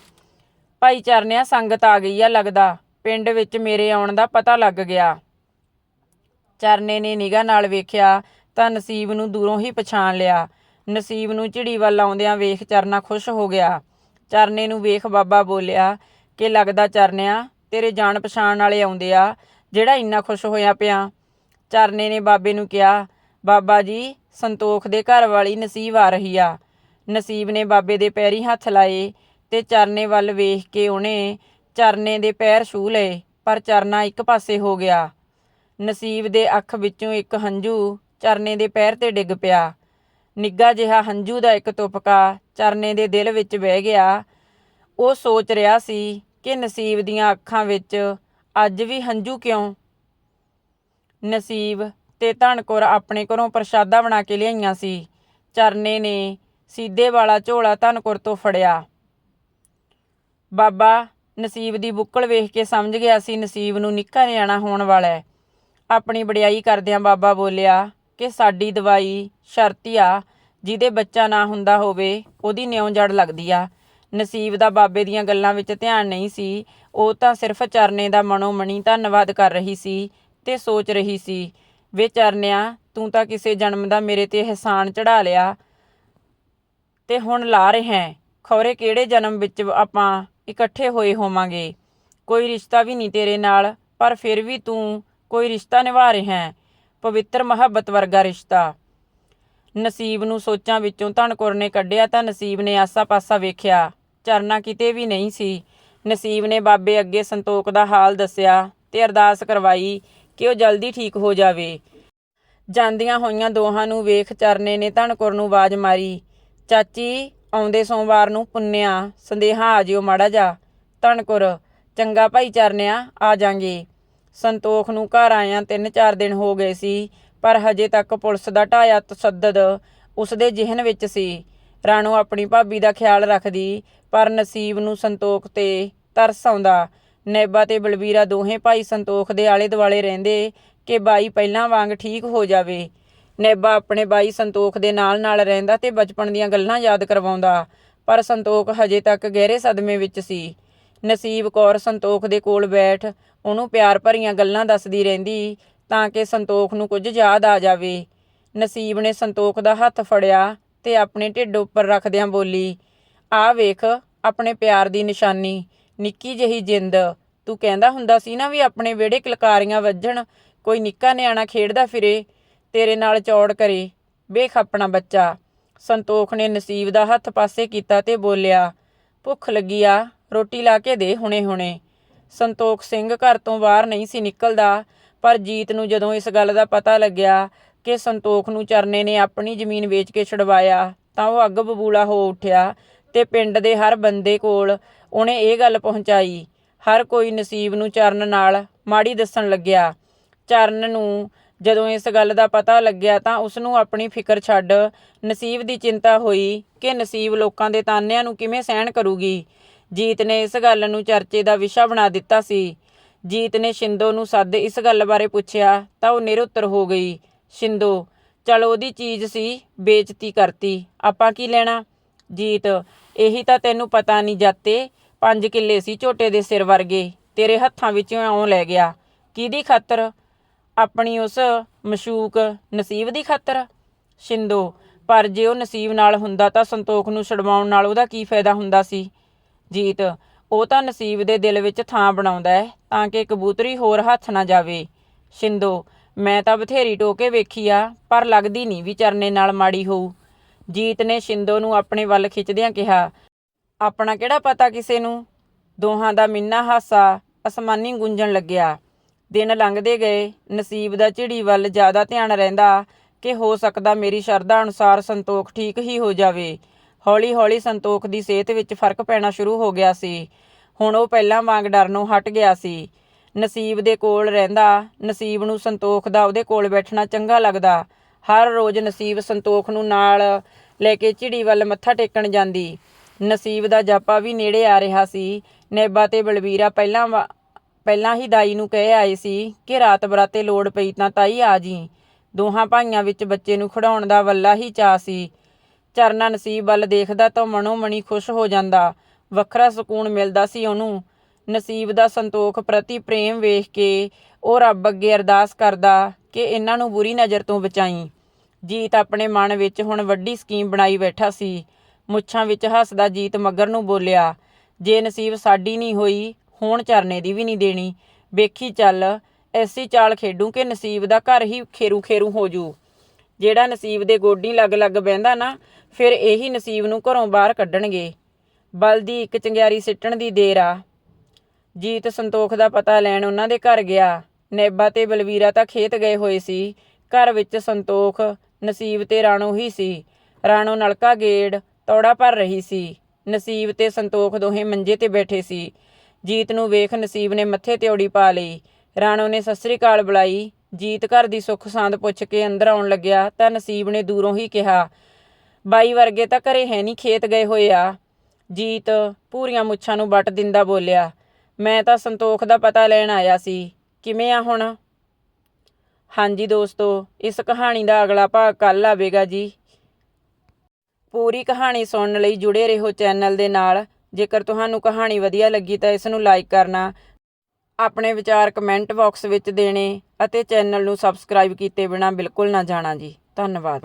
ਭਾਈ ਚਰਨਿਆ ਸੰਗਤ ਆ ਗਈ ਆ ਲੱਗਦਾ। ਪਿੰਡ ਵਿੱਚ ਮੇਰੇ ਆਉਣ ਦਾ ਪਤਾ ਲੱਗ ਗਿਆ। ਚਰਨੇ ਨੇ ਨਿਗਾਹ ਨਾਲ ਵੇਖਿਆ ਤਾਂ ਨਸੀਬ ਨੂੰ ਦੂਰੋਂ ਹੀ ਪਛਾਣ ਲਿਆ। ਨਸੀਬ ਨੂੰ ਝਿੜੀ ਵੱਲ ਆਉਂਦਿਆਂ ਵੇਖ ਚਰਨਾ ਖੁਸ਼ ਹੋ ਗਿਆ। ਚਰਨੇ ਨੂੰ ਵੇਖ ਬਾਬਾ ਬੋਲਿਆ ਕਿ ਲੱਗਦਾ ਚਰਨਿਆ ਤੇਰੇ ਜਾਣ ਪਛਾਣ ਵਾਲੇ ਆਉਂਦੇ ਆ, ਜਿਹੜਾ ਇੰਨਾ ਖੁਸ਼ ਹੋਇਆ ਪਿਆ। ਚਰਨੇ ਨੇ ਬਾਬੇ ਨੂੰ ਕਿਹਾ, ਬਾਬਾ ਜੀ, ਸੰਤੋਖ ਦੇ ਘਰ ਵਾਲੀ ਨਸੀਬ ਆ ਰਹੀ ਆ। ਨਸੀਬ ਨੇ ਬਾਬੇ ਦੇ ਪੈਰੀ ਹੱਥ ਲਾਏ ਤੇ ਚਰਨੇ ਵੱਲ ਵੇਖ ਕੇ ਉਹਨੇ ਚਰਨੇ ਦੇ ਪੈਰ ਛੂ ਲਏ, ਪਰ ਚਰਨਾ ਇੱਕ ਪਾਸੇ ਹੋ ਗਿਆ। ਨਸੀਬ ਦੇ ਅੱਖ ਵਿੱਚੋਂ ਇੱਕ ਹੰਝੂ ਚਰਨੇ ਦੇ ਪੈਰ ਤੇ ਡਿੱਗ ਪਿਆ। ਨਿੱਗਾ ਜਿਹਾ ਹੰਝੂ ਦਾ ਇੱਕ ਤੁਪਕਾ ਚਰਨੇ ਦੇ ਦਿਲ ਵਿੱਚ ਬਹਿ ਗਿਆ। ਉਹ ਸੋਚ ਰਿਹਾ ਸੀ ਕਿ ਨਸੀਬ ਦੀਆਂ ਅੱਖਾਂ ਵਿੱਚ ਅੱਜ ਵੀ ਹੰਝੂ ਕਿਉਂ? ਨਸੀਬ ਤੇ ਧਨਕੁਰ ਆਪਣੇ ਘਰੋਂ ਪ੍ਰਸ਼ਾਦਾ ਬਣਾ ਕੇ ਲਿਆਈਆਂ ਸੀ। ਚਰਨੇ ਨੇ ਸੀਧੇ ਵਾਲਾ ਝੋਲਾ ਧਨਕੁਰ ਤੋਂ ਫੜਿਆ। ਬਾਬਾ ਨਸੀਬ ਦੀ ਬੁੱਕਲ ਵੇਖ ਕੇ ਸਮਝ ਗਿਆ ਸੀ ਨਸੀਬ ਨੂੰ ਨਿੱਕਾ ਨਿਆਣਾ ਹੋਣ ਵਾਲਾ ਹੈ। ਆਪਣੀ ਵਡਿਆਈ ਕਰਦਿਆਂ ਬਾਬਾ ਬੋਲਿਆ ਕਿ ਸਾਡੀ ਦਵਾਈ ਸ਼ਰਤੀ ਆ, ਜਿਹਦੇ ਬੱਚਾ ਨਾ ਹੁੰਦਾ ਹੋਵੇ, ਉਹਦੀ ਨਿਉਂ ਜੜ ਲੱਗਦੀ ਆ। ਨਸੀਬ ਦਾ ਬਾਬੇ ਦੀਆਂ ਗੱਲਾਂ ਵਿੱਚ ਧਿਆਨ ਨਹੀਂ ਸੀ। ਉਹ ਤਾਂ ਸਿਰਫ ਚਰਨੇ ਦਾ ਮਨੋ ਮਣੀ ਧੰਨਵਾਦ ਕਰ ਰਹੀ ਸੀ ਤੇ ਸੋਚ ਰਹੀ ਸੀ, ਵੇ ਚਰਨਿਆ, ਤੂੰ ਤਾਂ ਕਿਸੇ ਜਨਮ ਦਾ ਮੇਰੇ ਤੇ ਅਹਿਸਾਨ ਚੜਾ ਲਿਆ। ਤੇ ਹੁਣ ਲਾ ਰਿਹਾ ਖੌਰੇ ਕਿਹੜੇ ਜਨਮ ਵਿੱਚ ਆਪਾਂ ਇਕੱਠੇ ਹੋਏ ਹੋਵਾਂਗੇ? ਕੋਈ ਰਿਸ਼ਤਾ ਵੀ ਨਹੀਂ ਤੇਰੇ ਨਾਲ, ਪਰ ਫਿਰ ਵੀ ਤੂੰ ਕੋਈ ਰਿਸ਼ਤਾ ਨਿਭਾ ਰਿਹਾ ਪਵਿੱਤਰ ਮੁਹੱਬਤ ਵਰਗਾ ਰਿਸ਼ਤਾ। ਨਸੀਬ ਨੂੰ ਸੋਚਾਂ ਵਿੱਚੋਂ ਧਨਕੁਰ ਨੇ ਕੱਢਿਆ ਤਾਂ ਨਸੀਬ ਨੇ ਆਸਾ-ਪਾਸਾ ਵੇਖਿਆ। ਚਰਨਾ ਕਿਤੇ ਵੀ ਨਹੀਂ ਸੀ। ਨਸੀਬ ਨੇ ਬਾਬੇ ਅੱਗੇ ਸੰਤੋਖ ਦਾ ਹਾਲ ਦੱਸਿਆ ਤੇ ਅਰਦਾਸ ਕਰਵਾਈ ਕਿ ਉਹ ਜਲਦੀ ਠੀਕ ਹੋ ਜਾਵੇ। ਜਾਂਦੀਆਂ ਹੋਈਆਂ ਦੋਹਾਂ ਨੂੰ ਵੇਖ ਚਰਨੇ ਨੇ ਧਨਕੁਰ ਨੂੰ ਆਵਾਜ਼ ਮਾਰੀ। ਚਾਚੀ, ਆਉਂਦੇ ਸੋਮਵਾਰ ਨੂੰ ਪੁੰਨਿਆ। ਸੰਦੇਹਾ ਆ ਜਿਓ ਮਾੜਾ ਜਾ ਧਨਕੁਰ। ਚੰਗਾ ਭਾਈ ਚਰਨਿਆ ਆ ਜਾਾਂਗੇ। ਸੰਤੋਖ ਨੂੰ ਘਰ ਆਇਆ ਤਿੰਨ ਚਾਰ ਦਿਨ ਹੋ ਗਏ ਸੀ, ਪਰ ਹਜੇ ਤੱਕ ਪੁਲਿਸ ਦਾ ਢਾਇਆ ਤਸੱਦਦ ਉਸਦੇ ਜ਼ਿਹਨ ਵਿੱਚ ਸੀ। ਰਾਣੋ ਆਪਣੀ ਭਾਬੀ ਦਾ ਖਿਆਲ ਰੱਖਦੀ, ਪਰ ਨਸੀਬ ਨੂੰ ਸੰਤੋਖ ਤੇ ਤਰਸ ਆਉਂਦਾ। ਨੈਬਾ ਤੇ ਬਲਬੀਰਾ ਦੋਹੇ ਭਾਈ ਸੰਤੋਖ ਦੇ ਆਲੇ ਦੁਆਲੇ ਰਹਿੰਦੇ ਕਿ ਬਾਈ ਪਹਿਲਾਂ ਵਾਂਗ ਠੀਕ ਹੋ ਜਾਵੇ। ਨੈਬਾ ਆਪਣੇ ਬਾਈ ਸੰਤੋਖ ਦੇ ਨਾਲ ਨਾਲ ਰਹਿੰਦਾ ਤੇ ਬਚਪਨ ਦੀਆਂ ਗੱਲਾਂ ਯਾਦ ਕਰਵਾਉਂਦਾ, ਪਰ ਸੰਤੋਖ ਹਜੇ ਤੱਕ ਗਹਿਰੇ ਸਦਮੇ ਵਿੱਚ ਸੀ। ਨਸੀਬ ਕੌਰ ਸੰਤੋਖ ਦੇ ਕੋਲ ਬੈਠ ਉਹਨੂੰ ਪਿਆਰ ਭਰੀਆਂ ਗੱਲਾਂ ਦੱਸਦੀ ਰਹਿੰਦੀ ਤਾਂ ਕਿ ਸੰਤੋਖ ਨੂੰ ਕੁਝ ਯਾਦ ਆ ਜਾਵੇ। ਨਸੀਬ ਨੇ ਸੰਤੋਖ ਦਾ ਹੱਥ ਫੜਿਆ ਤੇ ਆਪਣੇ ਢਿੱਡ ਉੱਪਰ ਰੱਖਦਿਆਂ ਬੋਲੀ ਆ ਵੇਖ, ਆਪਣੇ ਪਿਆਰ ਦੀ ਨਿਸ਼ਾਨੀ, ਨਿੱਕੀ ਜਿਹੀ ਜਿੰਦ। ਤੂੰ ਕਹਿੰਦਾ ਹੁੰਦਾ ਸੀ ਨਾ ਵੀ ਆਪਣੇ ਵਿਹੜੇ ਕਲਕਾਰੀਆਂ ਵੱਜਣ, ਕੋਈ ਨਿੱਕਾ ਨਿਆਣਾ ਖੇਡਦਾ ਫਿਰੇ। ਤੇਰੇ ਨਾਲ ਚੌੜ ਕਰੇ। ਵੇਖ ਆਪਣਾ ਬੱਚਾ। ਸੰਤੋਖ ਨੇ ਨਸੀਬ ਦਾ ਹੱਥ ਪਾਸੇ ਕੀਤਾ ਤੇ ਬੋਲਿਆ, ਭੁੱਖ ਲੱਗੀ ਆ, ਰੋਟੀ ਲਾ ਕੇ ਦੇ ਹੁਣੇ ਹੁਣੇ ਸੰਤੋਖ ਸਿੰਘ ਘਰ ਤੋਂ ਬਾਹਰ ਨਹੀਂ ਸੀ ਨਿਕਲਦਾ, ਪਰ ਜੀਤ ਨੂੰ ਜਦੋਂ ਇਸ ਗੱਲ ਦਾ ਪਤਾ ਲੱਗਿਆ ਕਿ ਸੰਤੋਖ ਨੂੰ ਚਰਨੇ ਨੇ ਆਪਣੀ ਜ਼ਮੀਨ ਵੇਚ ਕੇ ਛੁਡਵਾਇਆ, ਤਾਂ ਉਹ ਅੱਗ ਬਬੂਲਾ ਹੋ ਉੱਠਿਆ ਤੇ ਪਿੰਡ ਦੇ ਹਰ ਬੰਦੇ ਕੋਲ ਉਹਨੇ ਇਹ ਗੱਲ ਪਹੁੰਚਾਈ। ਹਰ ਕੋਈ ਨਸੀਬ ਨੂੰ ਚਰਨ ਨਾਲ ਮਾੜੀ ਦੱਸਣ ਲੱਗਿਆ। ਚਰਨ ਨੂੰ ਜਦੋਂ ਇਸ ਗੱਲ ਦਾ ਪਤਾ ਲੱਗਿਆ ਤਾਂ ਉਸ ਨੂੰ ਆਪਣੀ ਫਿਕਰ ਛੱਡ ਨਸੀਬ ਦੀ ਚਿੰਤਾ ਹੋਈ ਕਿ ਨਸੀਬ ਲੋਕਾਂ ਦੇ ਤਾਨਿਆਂ ਨੂੰ ਕਿਵੇਂ ਸਹਿਣ ਕਰੂਗੀ। ਜੀਤ ਨੇ ਇਸ ਗੱਲ ਨੂੰ ਚਰਚੇ ਦਾ ਵਿਸ਼ਾ ਬਣਾ ਦਿੱਤਾ ਸੀ। ਜੀਤ ਨੇ ਸ਼ਿੰਦੋ ਨੂੰ ਸੱਦ ਇਸ ਗੱਲ ਬਾਰੇ ਪੁੱਛਿਆ ਤਾਂ ਉਹ ਨਿਰੁੱਤਰ ਹੋ ਗਈ। ਸ਼ਿੰਦੋ, ਚਲ ਉਹਦੀ ਚੀਜ਼ ਸੀ, ਬੇਇੱਜ਼ਤੀ ਕਰਤੀ। ਆਪਾਂ ਕੀ ਲੈਣਾ? ਜੀਤ, ਇਹੀ ਤਾਂ ਤੈਨੂੰ ਪਤਾ ਨਹੀਂ ਜਾਤੇ, ਪੰਜ ਕਿੱਲੇ ਸੀ ਝੋਟੇ ਦੇ ਸਿਰ ਵਰਗੇ। ਤੇਰੇ ਹੱਥਾਂ ਵਿੱਚੋਂ ਆਉਂ ਲੈ ਗਿਆ। ਕਿਹਦੀ ਖਾਤਰ? ਆਪਣੀ ਉਸ ਮਸ਼ੂਕ ਨਸੀਬ ਦੀ ਖਾਤਰ? ਸ਼ਿੰਦੋ, ਪਰ ਜੇ ਉਹ ਨਸੀਬ ਨਾਲ ਹੁੰਦਾ ਤਾਂ ਸੰਤੋਖ ਨੂੰ ਛਡਵਾਉਣ ਨਾਲ ਉਹਦਾ ਕੀ ਫਾਇਦਾ ਹੁੰਦਾ ਸੀ? ਜੀਤ, ਉਹ ਤਾਂ ਨਸੀਬ ਦੇ ਦਿਲ ਵਿੱਚ ਥਾਂ ਬਣਾਉਂਦਾ ਹੈ, ਤਾਂ ਕਿ ਕਬੂਤਰੀ ਹੋਰ ਹੱਥ ਨਾ ਜਾਵੇ। ਸ਼ਿੰਦੋ, ਮੈਂ ਤਾਂ ਬਥੇਰੀ ਟੋਕੇ ਵੇਖੀ ਆ, ਪਰ ਲੱਗਦੀ ਨਹੀਂ ਵੀ ਚਰਨੇ ਨਾਲ ਮਾੜੀ ਹੋਊ। ਜੀਤ ਨੇ ਸ਼ਿੰਦੋ ਨੂੰ ਆਪਣੇ ਵੱਲ ਖਿੱਚਦਿਆਂ ਕਿਹਾ, ਆਪਣਾ ਕਿਹੜਾ ਪਤਾ ਕਿਸੇ ਨੂੰ? ਦੋਹਾਂ ਦਾ ਮਿੰਨਾ ਹਾਸਾ ਅਸਮਾਨੀ ਗੁੰਜਣ ਲੱਗਿਆ। ਦਿਨ ਲੰਘਦੇ ਗਏ। ਨਸੀਬ ਦਾ ਝਿੜੀ ਵੱਲ ਜ਼ਿਆਦਾ ਧਿਆਨ ਰਹਿੰਦਾ ਕਿ ਹੋ ਸਕਦਾ ਮੇਰੀ ਸ਼ਰਧਾ ਅਨੁਸਾਰ ਸੰਤੋਖ ਠੀਕ ਹੀ ਹੋ ਜਾਵੇ। ਹੌਲੀ-ਹੌਲੀ ਸੰਤੋਖ ਦੀ ਸਿਹਤ ਵਿੱਚ ਫ਼ਰਕ ਪੈਣਾ ਸ਼ੁਰੂ ਹੋ ਗਿਆ ਸੀ। ਹੁਣ ਉਹ ਪਹਿਲਾਂ ਵਾਂਗ ਡਰਨੋਂ ਹਟ ਗਿਆ ਸੀ। ਨਸੀਬ ਦੇ ਕੋਲ ਰਹਿੰਦਾ, ਨਸੀਬ ਨੂੰ ਸੰਤੋਖ ਦਾ ਉਹਦੇ ਕੋਲ ਬੈਠਣਾ ਚੰਗਾ ਲੱਗਦਾ। ਹਰ ਰੋਜ਼ ਨਸੀਬ ਸੰਤੋਖ ਨੂੰ ਨਾਲ ਲੈ ਕੇ ਝਿੜੀ ਵੱਲ ਮੱਥਾ ਟੇਕਣ ਜਾਂਦੀ। ਨਸੀਬ ਦਾ ਜਾਪਾ ਵੀ ਨੇੜੇ ਆ ਰਿਹਾ ਸੀ। ਨੇਬਾ ਤੇ ਬਲਬੀਰਾ ਪਹਿਲਾਂ ਵਾ- ਪਹਿਲਾਂ ਹੀ ਦਾਈ ਨੂੰ ਕਹਿ ਆਏ ਸੀ ਕਿ ਰਾਤ ਬਰਾਤੇ ਲੋੜ ਪਈ ਤਾਂ ਤਾਈ ਆ ਜੀ। ਦੋਹਾਂ ਭਾਈਆਂ ਵਿੱਚ ਬੱਚੇ ਨੂੰ ਖਿਡਾਉਣ ਦਾ ਵੱਲਾ ਹੀ ਚਾਅ ਸੀ। ਚਰਨਾ ਨਸੀਬ ਵੱਲ ਦੇਖਦਾ ਤਾਂ ਮਨੋ ਮਣੀ ਖੁਸ਼ ਹੋ ਜਾਂਦਾ। ਵੱਖਰਾ ਸਕੂਨ ਮਿਲਦਾ ਸੀ ਉਹਨੂੰ। ਨਸੀਬ ਦਾ ਸੰਤੋਖ ਪ੍ਰਤੀ ਪ੍ਰੇਮ ਵੇਖ ਕੇ ਉਹ ਰੱਬ ਅੱਗੇ ਅਰਦਾਸ ਕਰਦਾ ਕਿ ਇਹਨਾਂ ਨੂੰ ਬੁਰੀ ਨਜ਼ਰ ਤੋਂ ਬਚਾਈ। ਜੀਤ ਆਪਣੇ ਮਨ ਵਿੱਚ ਹੁਣ ਵੱਡੀ ਸਕੀਮ ਬਣਾਈ ਬੈਠਾ ਸੀ। ਮੁੱਛਾਂ ਵਿੱਚ ਹੱਸਦਾ ਜੀਤ ਮਗਰ ਨੂੰ ਬੋਲਿਆ, ਜੇ ਨਸੀਬ ਸਾਡੀ ਨਹੀਂ ਹੋਈ ਹੁਣ ਚਰਨੇ ਦੀ ਵੀ ਨਹੀਂ ਦੇਣੀ। ਵੇਖੀ ਚੱਲ, ਐਸੀ ਚਾਲ ਖੇਡੂ ਕਿ ਨਸੀਬ ਦਾ ਘਰ ਹੀ ਖੇਰੂ ਖੇਰੂ ਹੋ ਜੂ। ਜਿਹੜਾ ਨਸੀਬ ਦੇ ਗੋਡੀ ਲੱਗ ਲੱਗ ਬਹਿੰਦਾ ਨਾ, ਫਿਰ ਇਹੀ ਨਸੀਬ ਨੂੰ ਘਰੋਂ ਬਾਹਰ ਕੱਢਣਗੇ। ਬਲ ਦੀ ਇੱਕ ਚੰਗਿਆਰੀ ਸਿੱਟਣ ਦੀ ਦੇਰ ਆ। ਜੀਤ ਸੰਤੋਖ ਦਾ ਪਤਾ ਲੈਣ ਉਹਨਾਂ ਦੇ ਘਰ ਗਿਆ। ਨੇਬਾ ਤੇ ਬਲਵੀਰਾ ਤਾਂ ਖੇਤ ਗਏ ਹੋਏ ਸੀ। ਘਰ ਵਿੱਚ ਸੰਤੋਖ, ਨਸੀਬ ਤੇ ਰਾਣੋ ਹੀ ਸੀ। ਰਾਣੋ ਨਲਕਾ ਗੇੜ, ਤੌੜਾ ਭਰ ਰਹੀ ਸੀ। ਨਸੀਬ ਤੇ ਸੰਤੋਖ ਦੋਹੇ ਮੰਜੇ ਤੇ ਬੈਠੇ ਸੀ। ਜੀਤ ਨੂੰ ਵੇਖ ਨਸੀਬ ਨੇ ਮੱਥੇ ਤੇ ਔੜੀ ਪਾ ਲਈ। ਰਾਣੋ ਨੇ ਸਤਿ ਸ੍ਰੀ ਅਕਾਲ ਬੁਲਾਈ। ਜੀਤ ਘਰ ਦੀ ਸੁੱਖ ਸਾਂਦ ਪੁੱਛ ਕੇ ਅੰਦਰ ਆਉਣ ਲੱਗਿਆ, ਤਾਂ ਨਸੀਬ ਨੇ ਦੂਰੋਂ ਹੀ ਕਿਹਾ, ਬਾਈ ਵਰਗੇ ਤਾਂ ਘਰੇ ਹੈ ਨਹੀਂ ਖੇਤ ਗਏ ਹੋਏ ਆ। ਜੀਤ ਪੂਰੀਆਂ ਮੁੱਛਾਂ ਨੂੰ ਵੱਟ ਦਿੰਦਾ ਬੋਲਿਆ, ਮੈਂ ਤਾਂ ਸੰਤੋਖ ਦਾ ਪਤਾ ਲੈਣ ਆਇਆ ਸੀ। ਕਿਵੇਂ ਆ ਹੁਣ? ਹਾਂਜੀ ਦੋਸਤੋ, ਇਸ ਕਹਾਣੀ ਦਾ ਅਗਲਾ ਭਾਗ ਕੱਲ ਆਵੇਗਾ ਜੀ। ਪੂਰੀ ਕਹਾਣੀ ਸੁਣਨ ਲਈ ਜੁੜੇ ਰਹੋ ਚੈਨਲ ਦੇ ਨਾਲ। ਜੇਕਰ ਤੁਹਾਨੂੰ ਕਹਾਣੀ ਵਧੀਆ ਲੱਗੀ ਤਾਂ ਇਸ ਨੂੰ ਲਾਈਕ ਕਰਨਾ, ਆਪਣੇ ਵਿਚਾਰ ਕਮੈਂਟ ਬਾਕਸ ਵਿੱਚ ਦੇਣੇ ਅਤੇ ਚੈਨਲ ਨੂੰ ਸਬਸਕ੍ਰਾਈਬ ਕੀਤੇ ਬਿਨਾ ਬਿਲਕੁਲ ਨਾ ਜਾਣਾ ਜੀ। ਧੰਨਵਾਦ।